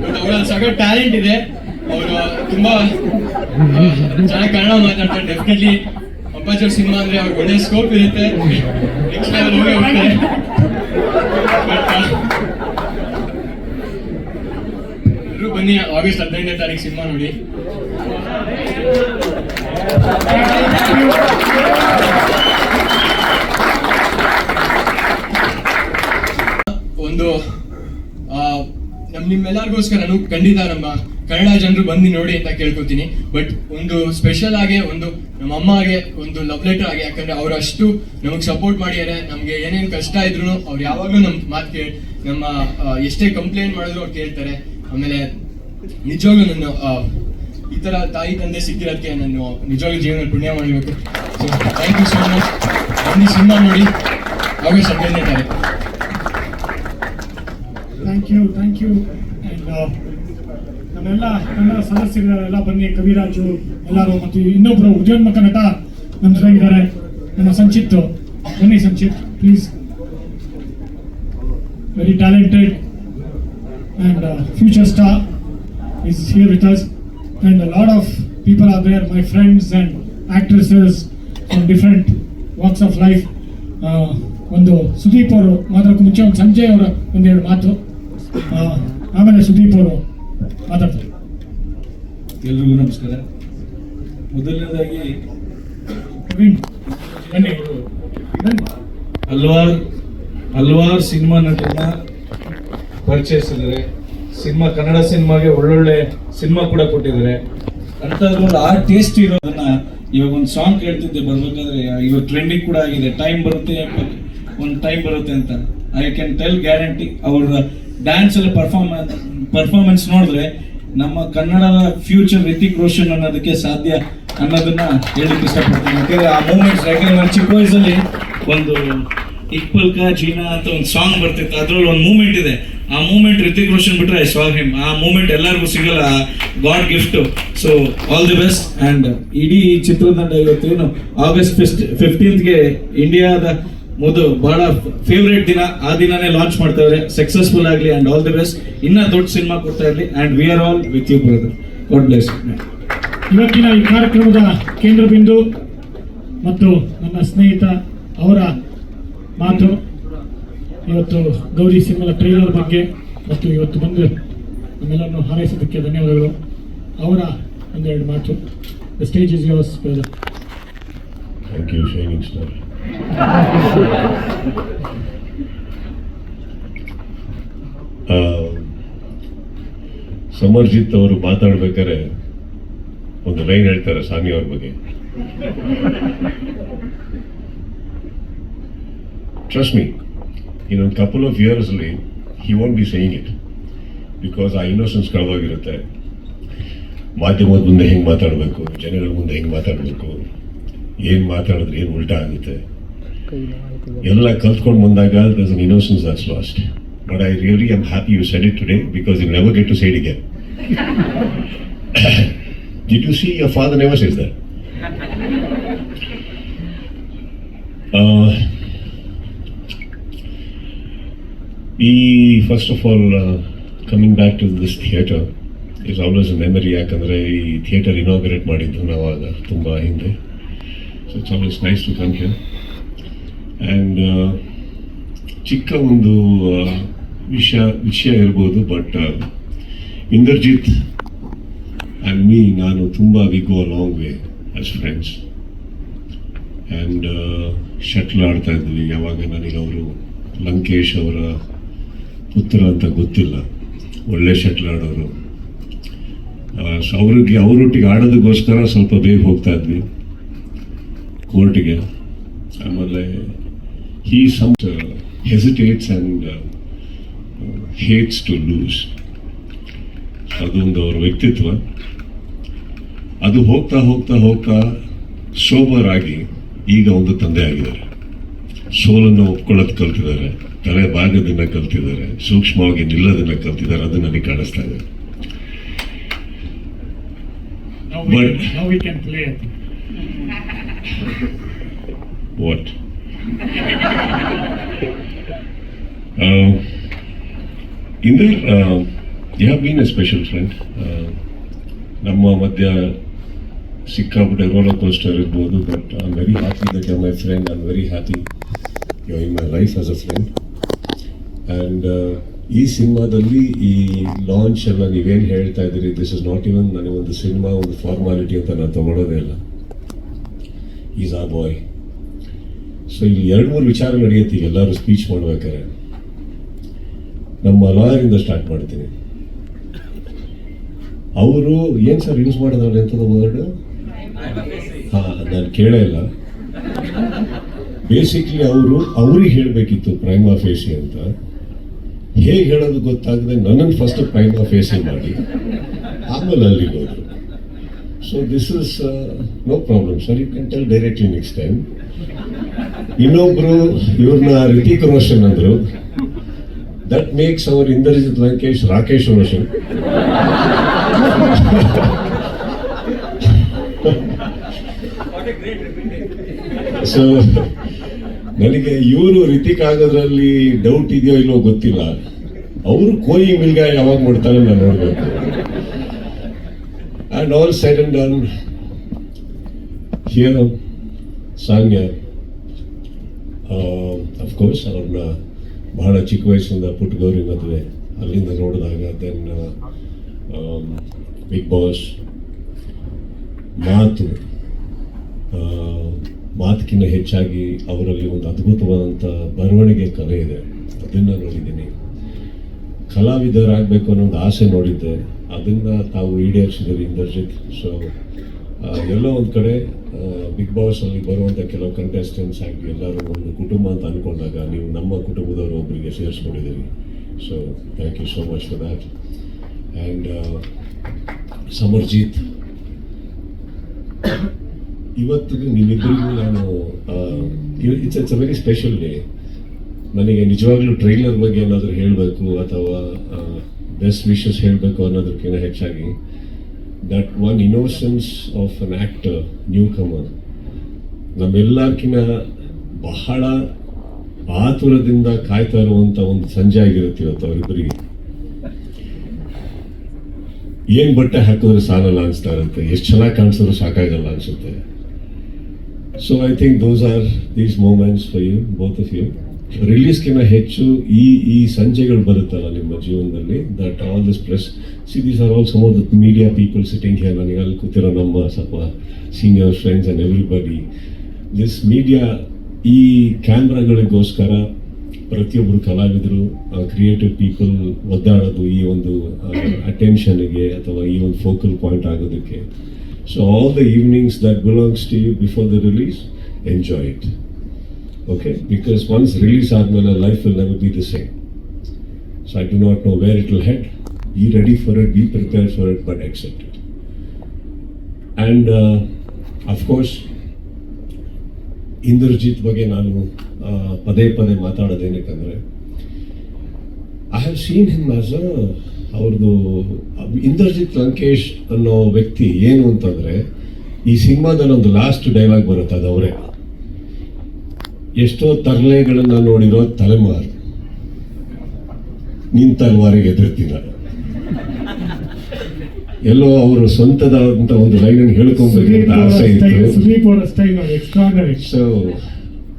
Speaker 5: ಬಟ್ ಅವರ ಸಗ ಟ್ಯಾಲೆಂಟ್ ಇದೆ ಅವರು ತುಂಬಾ ಆ, ಚೆನ್ನಾಗಿ ಕನ್ನಡ ಮಾತಾಡ್ತಾರೆ ಡೆಫಿನೆಟ್ಲಿ ಅಪ್ಪಾಜಿ ಸಿನಿಮಾ ಅಂದ್ರೆ ಅವ್ರಿಗೆ ಒಳ್ಳೆ ಸ್ಕೋಪ್ ಇರುತ್ತೆ ನೆಕ್ಸ್ಟ್ ಲೆವೆಲ್ ಹೋಗಿ ಹೋಗ್ತಾರೆ ಬಟ್ ಎಲ್ಲರೂ ಬನ್ನಿ ಆಗಸ್ಟ್ ಹದಿನೈದನೇ ತಾರೀಕು ಸಿನಿಮಾ ನೋಡಿ. ಒಂದು ನಮ್ ನಾನು ಖಂಡಿತ ನಮ್ಮ ಕನ್ನಡ ಜನರು ಬಂದು ನೋಡಿ ಅಂತ ಕೇಳ್ಕೊತೀನಿ. ಬಟ್ ಒಂದು ಸ್ಪೆಷಲ್ ಆಗಿ, ಒಂದು ನಮ್ಮ ಅಮ್ಮಗೆ ಒಂದು ಲವ್ ಲೆಟರ್ ಆಗಿ ಯಾಕಂದ್ರೆ ಅವ್ರು ಅಷ್ಟು ನಮಗೆ ಸಪೋರ್ಟ್ ಮಾಡಿದ್ದಾರೆ. ನಮ್ಗೆ ಏನೇನ್ ಕಷ್ಟ ಇದ್ರು ಅವ್ರು ಯಾವಾಗಲೂ ನಮ್ ಮಾತು ಕೇಳಿ ನಮ್ಮ ಎಷ್ಟೇ ಕಂಪ್ಲೇಂಟ್ ಮಾಡಿದ್ರು ಅವ್ರು ಕೇಳ್ತಾರೆ. ಆಮೇಲೆ ನಿಜವಾಗ್ಲೂ ನನ್ನ ಈ ತರ ತಾಯಿ ತಂದೆ ಸಿಕ್ಕಿರೋದಕ್ಕೆ ನಾನು ನಿಜವಾಗ್ಲೂ ಜೀವನ ಪುಣ್ಯ ಮಾಡಬೇಕು. So thank you so much ಬನ್ನಿ ಸಿನಿಮಾ ನೋಡಿ. ಆಗಸ್ಟ್ ಹದಿನೈದನೇ
Speaker 1: thank you thank you and ನಮ್ಮೆಲ್ಲ ಕನ್ನಡ ಸದಸ್ಯರೆಲ್ಲ ಬನ್ನಿ, ಕವಿರಾಜು, ಎಲ್ಲರೂ, ಮತ್ತು ಇನ್ನೊಬ್ರು ಉದ್ಯೋನ್ಮುಖ ನಟ ನಮ್ಮ ಜೊತೆ ಇದ್ದಾರೆ. ನಮ್ಮ ಸಂಚಿತ್. ಬನ್ನಿ Sanchit please very talented and future star is here with us. And a lot of people are there, my friends and actresses from different walks of life. Uh, ಒಂದು ಸುದೀಪ್ ಅವರು ಮಾತಾಡೋಕೆ ಮುಂಚೆ ಒಂದು ಸಂಜಯ್ ಅವರ ಒಂದೆರಡು ಮಾತು. ಆಮೇಲೆ ಸುದೀಪ್ ಅವರು ಮಾತಾಡ್ತಾರೆ.
Speaker 6: ಎಲ್ರಿಗೂ ನಮಸ್ಕಾರ. ಮೊದಲನೇದಾಗಿ
Speaker 1: ಪ್ರವೀಣ್
Speaker 6: ಹಲವಾರು ಹಲವಾರು ಸಿನಿಮಾ ನಟನ್ನ ಪರಿಚಯಿಸಿದ್ದಾರೆ. ಸಿನಿಮಾ, ಕನ್ನಡ ಸಿನಿಮಾಗೆ ಒಳ್ಳೊಳ್ಳೆ ಸಿನಿಮಾ ಕೂಡ ಕೊಟ್ಟಿದ್ದಾರೆ. ಅಂಥದ್ರಲ್ಲಿ ಆ ಟೇಸ್ಟ್ ಇರೋದನ್ನ ಇವಾಗ ಒಂದು ಸಾಂಗ್ ಕೇಳ್ತಿದ್ದೆ, ಬರ್ಬೇಕಾದ್ರೆ ಇವಾಗ ಟ್ರೆಂಡಿಂಗ್ ಕೂಡ ಆಗಿದೆ. ಟೈಮ್ ಬರುತ್ತೆ ಒಂದು ಟೈಮ್ ಬರುತ್ತೆ ಅಂತ. ಐ ಕ್ಯಾನ್ ಟೆಲ್ ಗ್ಯಾರಂಟಿ ಅವ್ರ ಡ್ಯಾನ್ಸ್ ಅಲ್ಲಿ ಪರ್ಫಾರ್ಮೆನ್ಸ್ ಪರ್ಫಾರ್ಮೆನ್ಸ್ ನೋಡಿದ್ರೆ ನಮ್ಮ ಕನ್ನಡದ ಫ್ಯೂಚರ್ ರಿತಿಕ್ ರೋಷನ್ ಅನ್ನೋದಕ್ಕೆ ಸಾಧ್ಯ ಅನ್ನೋದನ್ನ ಹೇಳಲಿಕ್ಕೆ ಇಷ್ಟಪಡ್ತೀನಿ. ಯಾಕಂದ್ರೆ ಆ ಮೂಮೆಂಟ್ಸ್ ಯಾಕಂದ್ರೆ ನಾನು ಚಿಕ್ಕ ವಯಸ್ಸಲ್ಲಿ ಒಂದು ಇಕ್ಬಲ್ ಕಾ ಜೀನಾ ಅಂತ ಒಂದು ಸಾಂಗ್ ಬರ್ತಿತ್ತು. ಅದ್ರಲ್ಲಿ ಒಂದು ಮೂಮೆಂಟ್ ಇದೆ. ಆ ಮೂಮೆಂಟ್ ರಿತಿಕ್ ರೋಷನ್ ಬಿಟ್ರೆ ಐ ಸ್ವಾ ಹಿಮ್ ಆ ಮೂಮೆಂಟ್ ಎಲ್ಲರಿಗೂ ಸಿಗಲ್ಲ. God gift so all the best and ಇಡೀ ಚಿತ್ರತಂಡ ಇವತ್ತು ಏನು? ಆಗಸ್ಟ್ ಫಿಫ್ಟ್ ಫಿಫ್ಟೀನ್ತ್ಗೆ ಇಂಡಿಯಾದ ಮೊದಲು ಬಹಳ ಫೇವ್ರೇಟ್ ದಿನ. ಆ ದಿನನೇ ಲಾಂಚ್ ಮಾಡ್ತಾ ಇದ್ದಾರೆ ಸಕ್ಸಸ್ಫುಲ್ ಆಗಲಿ ಅಂಡ್ ಆಲ್ ದಿ ಬೆಸ್ಟ್ ಇನ್ನ ದೊಡ್ಡ ಸಿನಿಮಾ ಕೊಡ್ತಾ ಇರಲಿ. And we are all with you brother God bless
Speaker 1: ಇವತ್ತಿನ ಈ ಕಾರ್ಯಕ್ರಮದ ಕೇಂದ್ರ ಬಿಂದು ಮತ್ತು ನನ್ನ ಸ್ನೇಹಿತ ಅವರ ಮಾತು. ಇವತ್ತು ಗೌರಿ ಸಿನಿಮಾದ ಟ್ರೈಲರ್ ಬಗ್ಗೆ ಮತ್ತು ಇವತ್ತು ಬಂದು ನಮ್ಮೆಲ್ಲರನ್ನು ಹಾರೈಸೋದಕ್ಕೆ ಧನ್ಯವಾದಗಳು. ಅವರ ಒಂದೆರಡು ಮಾತು. The stage is yours
Speaker 7: thank you shining star Samarjit ಅವರು ಮಾತಾಡ್ಬೇಕಾದ್ರೆ ಒಂದು ಲೈನ್ ಹೇಳ್ತಾರೆ ಸ್ವಾಮಿ ಅವ್ರ ಬಗ್ಗೆ. ಟ್ರಸ್ಟ್ in ಇನ್ನೊಂದು couple of years, he won't be saying it. Because ಆ ಇನ್ನೋಸೆನ್ಸ್ ಕಳೆದೋಗಿರುತ್ತೆ. ಮಾಧ್ಯಮದ ಮುಂದೆ ಹೆಂಗೆ ಮಾತಾಡಬೇಕು ಜನಗಳ ಮುಂದೆ ಹೆಂಗೆ ಮಾತಾಡಬೇಕು ಏನು ಮಾತಾಡಿದ್ರೆ ಏನು ಉಲ್ಟಾ ಆಗುತ್ತೆ. ಎಲ್ಲ ಕಲ್ತ್ಕೊಂಡು ಬಂದಾಗ thus an innocence is lost but I really am happy you said it today because you never get to side again did you see your father never says that ಈ first of all coming back to this theatre is always memory ಯಾಕಂದರೆ ಈ theatre inaugurate ಮಾಡಿದ್ದು ನಾವಾಗ ತುಂಬ ಹಿಂದೆ. So it's always nice to come here and ಚಿಕ್ಕ ಒಂದು ವಿಷಯ ವಿಷಯ ಇರ್ಬೋದು ಬಟ್ ಇಂದರ್ಜಿತ್ ಆ್ಯಂಡ್ ಮೀ ನಾನು ತುಂಬ we go long way as friends and shuttle ಆಡ್ತಾ ಇದ್ವಿ. ಯಾವಾಗ ನನಗೆ ಅವರು ಲಂಕೇಶ್ ಅವರ ಪುತ್ರ ಅಂತ ಗೊತ್ತಿಲ್ಲ. ಒಳ್ಳೆ ಶಟ್ಲ್ ಆಡೋರು. ಅವ್ರಿಗೆ, ಅವರೊಟ್ಟಿಗೆ ಆಡೋದಕ್ಕೋಸ್ಕರ ಸ್ವಲ್ಪ ಬೇಗ ಹೋಗ್ತಾ ಇದ್ವಿ. ಕೋರ್ಟಿಗೆ. ಆಮೇಲೆ ಈ some hesitates and hates to lose ಅದೊಂದು ಅವ್ರ ವ್ಯಕ್ತಿತ್ವ. ಅದು ಹೋಗ್ತಾ ಹೋಗ್ತಾ ಹೋಗ್ತಾ ಸೋಬರ್ ಆಗಿ ಈಗ ಒಂದು ತಂದೆ ಆಗಿದ್ದಾರೆ. ಸೋಲನ್ನು ಒಪ್ಕೊಳ್ಳೋದು ಕಲ್ತಿದ್ದಾರೆ. ತಲೆ ಬಾಗದನ್ನ ಕಲ್ತಿದ್ದಾರೆ ಸೂಕ್ಷ್ಮವಾಗಿ ನಿಲ್ಲೋದನ್ನ ಕಲ್ತಿದ್ದಾರೆ ಅದು ನನಗೆ ಕಾಣಿಸ್ತಾ ಇದೆ But- Inder you have been What? Special. Uh, ನಮ್ಮ ಮಧ್ಯ ಸಿಕ್ಕಾಪಟ್ಟೆ ರೋಲರ್ ಕೋಸ್ಟರ್ ಇರ್ಬೋದು but I am very happy that you my friend I am very happy you in my life as a friend and ಈ ಸಿನಿಮಾದಲ್ಲಿ ಈ launch ಎಲ್ಲ ನೀವೇನು ಹೇಳ್ತಾ ಇದ್ದೀರಿ ದಿಸ್ ಇಸ್ ನಾಟ್ ಇವನ್ ನನಗೊಂದು ಸಿನಿಮಾ ಒಂದು ಫಾರ್ಮಾಲಿಟಿ ಅಂತ ನಾನು ತಗೊಳ್ಳೋದೇ ಇಲ್ಲ. ಈಸ್ ಆ ಬಾಯ್ ಸೊ ಇಲ್ಲಿ ಎರಡು ಮೂರು ವಿಚಾರ ನಡೆಯುತ್ತೆ ಎಲ್ಲರೂ ಸ್ಪೀಚ್ ಮಾಡ್ಬೇಕಾದ್ರೆ. ನಮ್ಮ ಲಾಯರಿಂದ ಸ್ಟಾರ್ಟ್ ಮಾಡ್ತೀನಿ. ಅವರು ಏನು ಸರ್ ಯೂಸ್ ಮಾಡಿದವ್ರು ಎಂಥದ್ದು ವರ್ಡ್ ಹಾಂ, ನಾನು ಕೇಳೇ ಇಲ್ಲ. ಬೇಸಿಕ್ಲಿ ಅವರು, ಅವ್ರಿಗೆ ಹೇಳಬೇಕಿತ್ತು ಪ್ರೈಮ್ ಫೇಸಿ ಅಂತ. ಹೇಗೆ ಹೇಳೋದು ಗೊತ್ತಾಗದೆ ನನ್ನನ್ನು ಫಸ್ಟ್ ಪ್ರೈಮ್ ಫೇಸಿ ಮಾಡಿ, ಆಮೇಲೆ ಅಲ್ಲಿಗೆ ಹೋದರು. So this is no problem sir you can tell directly next time ಇನ್ನೊಬ್ಬರು ಇವ್ರನ್ನ ರಿತಿಕ್ ರೋಷನ್ ಅಂದರು. That makes our Inderjit Lankesh Rakesh Roshan so ನನಗೆ ಇವರು ರಿತಿಕ್ ಆಗೋದ್ರಲ್ಲಿ ಡೌಟ್ ಇದೆಯೋ ಇಲ್ವೋ ಗೊತ್ತಿಲ್ಲ. ಅವರು ಕೋಯಿ ಮಿಲ್ಗ ಯಾವಾಗ ಮಾಡ್ತಾರೆ ನಾನು ನೋಡ್ಬೇಕು. And all side and done here Sangya of course ಅವ್ರನ್ನ ಬಹಳ ಚಿಕ್ಕ ವಯಸ್ಸಿಂದ ಪುಟ್ಟಗೌರಿ ಮದುವೆ, ಅಲ್ಲಿಂದ ನೋಡಿದಾಗ ದೆನ್ ಬಿಗ್ ಬಾಸ್ ಮಾತು ಮಾತಕ್ಕಿಂತ ಹೆಚ್ಚಾಗಿ ಅವರಲ್ಲಿ ಒಂದು ಅದ್ಭುತವಾದಂಥ ಬರವಣಿಗೆ ಕಲೆ ಇದೆ. ಅದನ್ನು ನೋಡಿದ್ದೀನಿ. ಕಲಾವಿದರಾಗಬೇಕು ಅನ್ನೋ ಒಂದು ಆಸೆ ನೋಡಿದ್ದೆ. ಅದನ್ನು ತಾವು ಈಡೇರಿಸಿದ್ದೀರಿ, ಇಂದರ್ಜಿತ್. ಸೊ ಎಲ್ಲೋ ಒಂದು ಕಡೆ ಬಿಗ್ ಬಾಸ್ ಅಲ್ಲಿ ಬರುವಂಥ ಕೆಲವು ಕಂಟೆಸ್ಟೆಂಟ್ಸ್ ಆಗಿ ಎಲ್ಲರೂ ಒಂದು ಕುಟುಂಬ ಅಂತ ಅಂದ್ಕೊಂಡಾಗ ನೀವು ನಮ್ಮ ಕುಟುಂಬದವರು ಒಬ್ಬರಿಗೆ ಸೇರಿಸ್ಕೊಂಡಿದ್ದೀರಿ. So thank you so much for that and Samarjit ಇವತ್ತಿಗೆ ನಿಮ್ಮಿಬ್ಬರಿಗೂ ನಾನು it's it's a very special day ನನಗೆ ನಿಜವಾಗ್ಲೂ ಟ್ರೈಲರ್ ಬಗ್ಗೆ ಏನಾದರೂ ಹೇಳಬೇಕು ಅಥವಾ ಬೆಸ್ಟ್ ವಿಶಸ್ ಹೇಳಬೇಕು ಅನ್ನೋದಕ್ಕಿಂತ ಹೆಚ್ಚಾಗಿ that one innocence of an actor newcomer ನಮ್ಮೆಲ್ಲಕ್ಕಿಂತ ಬಹಳ ಆತುರದಿಂದ ಕಾಯ್ತಾ ಇರುವಂಥ ಒಂದು ಸಂಜೆ ಆಗಿರುತ್ತೆ ಇವತ್ತು ಅವರಿಬ್ಬರಿಗೆ. ಏನು ಬಟ್ಟೆ ಹಾಕಿದ್ರೆ ಸಾಲಲ್ಲ ಅನಿಸ್ತಾ ಇರುತ್ತೆ. ಎಷ್ಟು ಚೆನ್ನಾಗಿ ಕಾಣಿಸಿದ್ರು ಸಾಕಾಗಲ್ಲ ಅನ್ಸುತ್ತೆ. So I think those are these moments for you both of you ರಿಲೀಸ್ಗಿಂತ ಹೆಚ್ಚು ಈ ಈ ಸಂಜೆಗಳು ಬರುತ್ತಲ್ಲ ನಿಮ್ಮ ಜೀವನದಲ್ಲಿ that all this press see these are all some of the media people sitting here ನನಗೆ ಅಲ್ಲಿ ಕೂತಿರೋ ನಮ್ಮ ಸ್ವಲ್ಪ senior friends and everybody this media ಈ ಕ್ಯಾಮ್ರಾಗಳಿಗೋಸ್ಕರ ಪ್ರತಿಯೊಬ್ಬರು ಕಲಾವಿದರು ಕ್ರಿಯೇಟಿವ್ ಪೀಪಲ್ ಒದ್ದಾಡೋದು ಈ ಒಂದು ಅಟೆನ್ಷನ್ಗೆ ಅಥವಾ ಈ ಒಂದು ಫೋಕಲ್ ಪಾಯಿಂಟ್ ಆಗೋದಕ್ಕೆ. so all the evenings that belongs to you before the release enjoy it okay because once release ಆದಮೇಲೆ life will never be the same so I do not know where it will head be ready for it be prepare for it but accept it and of course Indrajit ಬಗ್ಗೆ ನಾನು ಆ, ಪದೇ ಪದೇ ಮಾತಾಡೋದೇನಕ್ಕಂದ್ರೆ I have seen him as uh ಅವ್ರದ್ದು ಇಂದ್ರಜಿತ್ ಲಂಕೇಶ್ ಅನ್ನೋ ವ್ಯಕ್ತಿ ಏನು ಅಂತಂದ್ರೆ ಈ ಸಿನಿಮಾದಲ್ಲಿ ಒಂದು ಲಾಸ್ಟ್ ಡೈಲಾಗ್ ಬರುತ್ತೆ ಅದು ಅವರೇ. ಎಷ್ಟೋ ತರಲೆಗಳನ್ನ ನೋಡಿರೋ ತಲೆಮಾರು ನಿನ್ ತಲೆಮಾರಿಗೆ ಎದುರ್ತೀನ ಎಲ್ಲೋ ಅವರು ಸ್ವಂತದಾದಂತ ಒಂದು ಲೈನ್ ಹೇಳ್ಕೊಬೇಕು ಅಂತ ಆಸೆ ಇತ್ತು. ಸೊ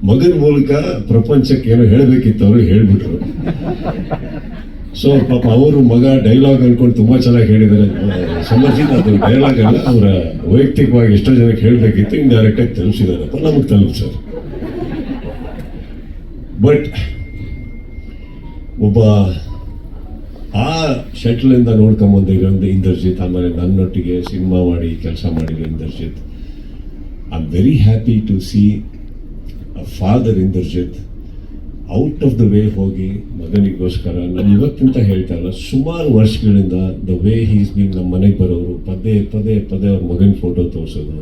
Speaker 7: ಮಗನ ಮೂಲಕ ಪ್ರಪಂಚಕ್ಕೆ ಏನೋ ಹೇಳಬೇಕಿತ್ತು ಅವರು ಹೇಳ್ಬಿಟ್ರು. ಸೊ ಪಾಪ ಅವರು ಮಗ ಡೈಲಾಗ್ ಅನ್ಕೊಂಡು ತುಂಬಾ ಚೆನ್ನಾಗಿ ಹೇಳಿದ್ದಾರೆ. ಸಮರ್ಜಿತ್ ಅದು ಡೈಲಾಗ್ ಅಲ್ಲ, ಅವರ ವೈಯಕ್ತಿಕವಾಗಿ ಎಷ್ಟೋ ಜನಕ್ಕೆ ಹೇಳಬೇಕಿತ್ತು ಡೈರೆಕ್ಟ್ ಆಗಿ ತಲುಪಿಸಿದಾರಪ್ಪ ನಮಗೆ ಸರ್. ಬಟ್ ಒಬ್ಬ ಆ ಶಟ್ಲಿಂದ ನೋಡ್ಕೊಂಬಂದಿರೋ ಇಂದರ್ಜಿತ್, ಆಮೇಲೆ ನನ್ನೊಟ್ಟಿಗೆ ಸಿನಿಮಾ ಮಾಡಿ ಕೆಲಸ ಮಾಡಿರೋ Inderjit. I am very happy to see father Inderjit out of the way ಹೋಗಿ ಮಗನಿಗೋಸ್ಕರ, ನಾನು ಇವತ್ತಿಂತ ಹೇಳ್ತಾ ಇಲ್ಲ. ಸುಮಾರು ವರ್ಷಗಳಿಂದ ದ ವೇ ಹೀಸ್ ಬೀನ್ ನಮ್ಮ ಮನೆಗೆ ಬರೋರು, ಪದೇ ಪದೇ ಪದೇ ಅವ್ರ ಮಗನ ಫೋಟೋ ತೋರಿಸೋದು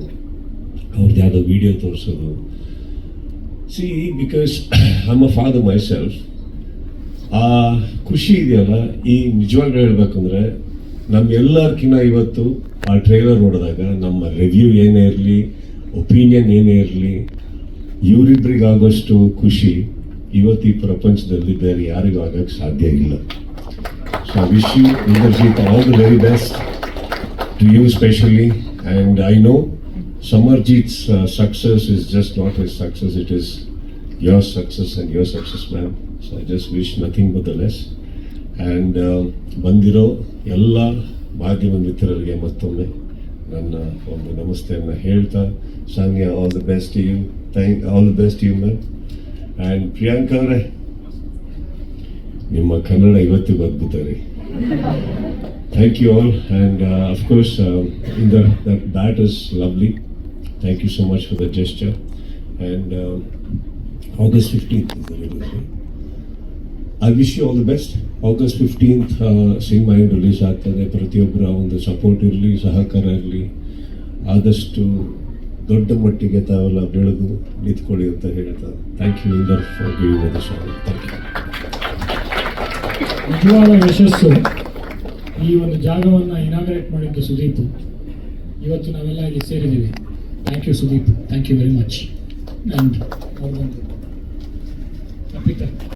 Speaker 7: ಅವ್ರದ್ದು ಯಾವುದೋ ವಿಡಿಯೋ ತೋರಿಸೋದು. See because I'm a father myself ಆ ಖುಷಿ ಇದೆಯಲ್ಲ, ಈ ನಿಜವಾಗ್ಲೂ ಹೇಳ್ಬೇಕಂದ್ರೆ ನಮ್ಗೆಲ್ಲರ್ಕಿನ್ನ ಇವತ್ತು ಆ ಟ್ರೈಲರ್ ನೋಡಿದಾಗ ನಮ್ಮ ರಿವ್ಯೂ ಏನೇ ಇರಲಿ ಒಪಿನಿಯನ್ ಏನೇ ಇರಲಿ ಇವರಿಬ್ಬರಿಗಾಗೋಷ್ಟು ಖುಷಿ. ಇವತ್ತು ಈ ಪ್ರಪಂಚದಲ್ಲಿ ಬೇರೆ ಯಾರಿಗೂ ಆಗಕ್ಕೆ ಸಾಧ್ಯ ಇಲ್ಲ. So wish you Inderjit all the very best to you specially and I know Samarjit's success is just not is success it is your success and your success ma'am so I just wish nothing but the less and ಬಂದಿರೋ ಎಲ್ಲ ಮಾಧ್ಯಮ ಮಿತ್ರರಿಗೆ ಮತ್ತೊಮ್ಮೆ ನನ್ನ ಒಂದು ನಮಸ್ತೆಯನ್ನು ಹೇಳ್ತಾ Sangya all the best you thank all the best you ma'am and Priyanka ಅವರೇ ನಿಮ್ಮ ಕನ್ನಡ ಇವತ್ತಿಗೂ ಅದ್ಭುತ ರೀ Thank you all, and uh, of course, um, in the, that that is lovely. Thank you so much for the gesture. And um, August fifteenth is the release. right? I wish you all the best. August fifteenth, cinema ಏನು release ಆಗ್ತದೆ ಪ್ರತಿಯೊಬ್ಬರ ಒಂದು support ಇರಲಿ ಸಹಕಾರ ಇರಲಿ ಆದಷ್ಟು ದೊಡ್ಡ ಮಟ್ಟಿಗೆ ತಾವೆಲ್ಲ ಬೆಳೆದು ನಿಂತ್ಕೊಳ್ಳಿ ಅಂತ ಹೇಳ್ತಾರೆ thank you Inder for giving the thank
Speaker 1: you ಯಶಸ್ಸು ಈ ಒಂದು ಜಾಗವನ್ನು ಇನಾಗ್ರೇಟ್ ಮಾಡಿದ್ದು ಸುದೀಪ್. ಇವತ್ತು ನಾವೆಲ್ಲ ಇಲ್ಲಿ ಸೇರಿದ್ದೀವಿ. Thank you Sudeep. Thank you very much and ಅವ್ರಿಗೊಂದು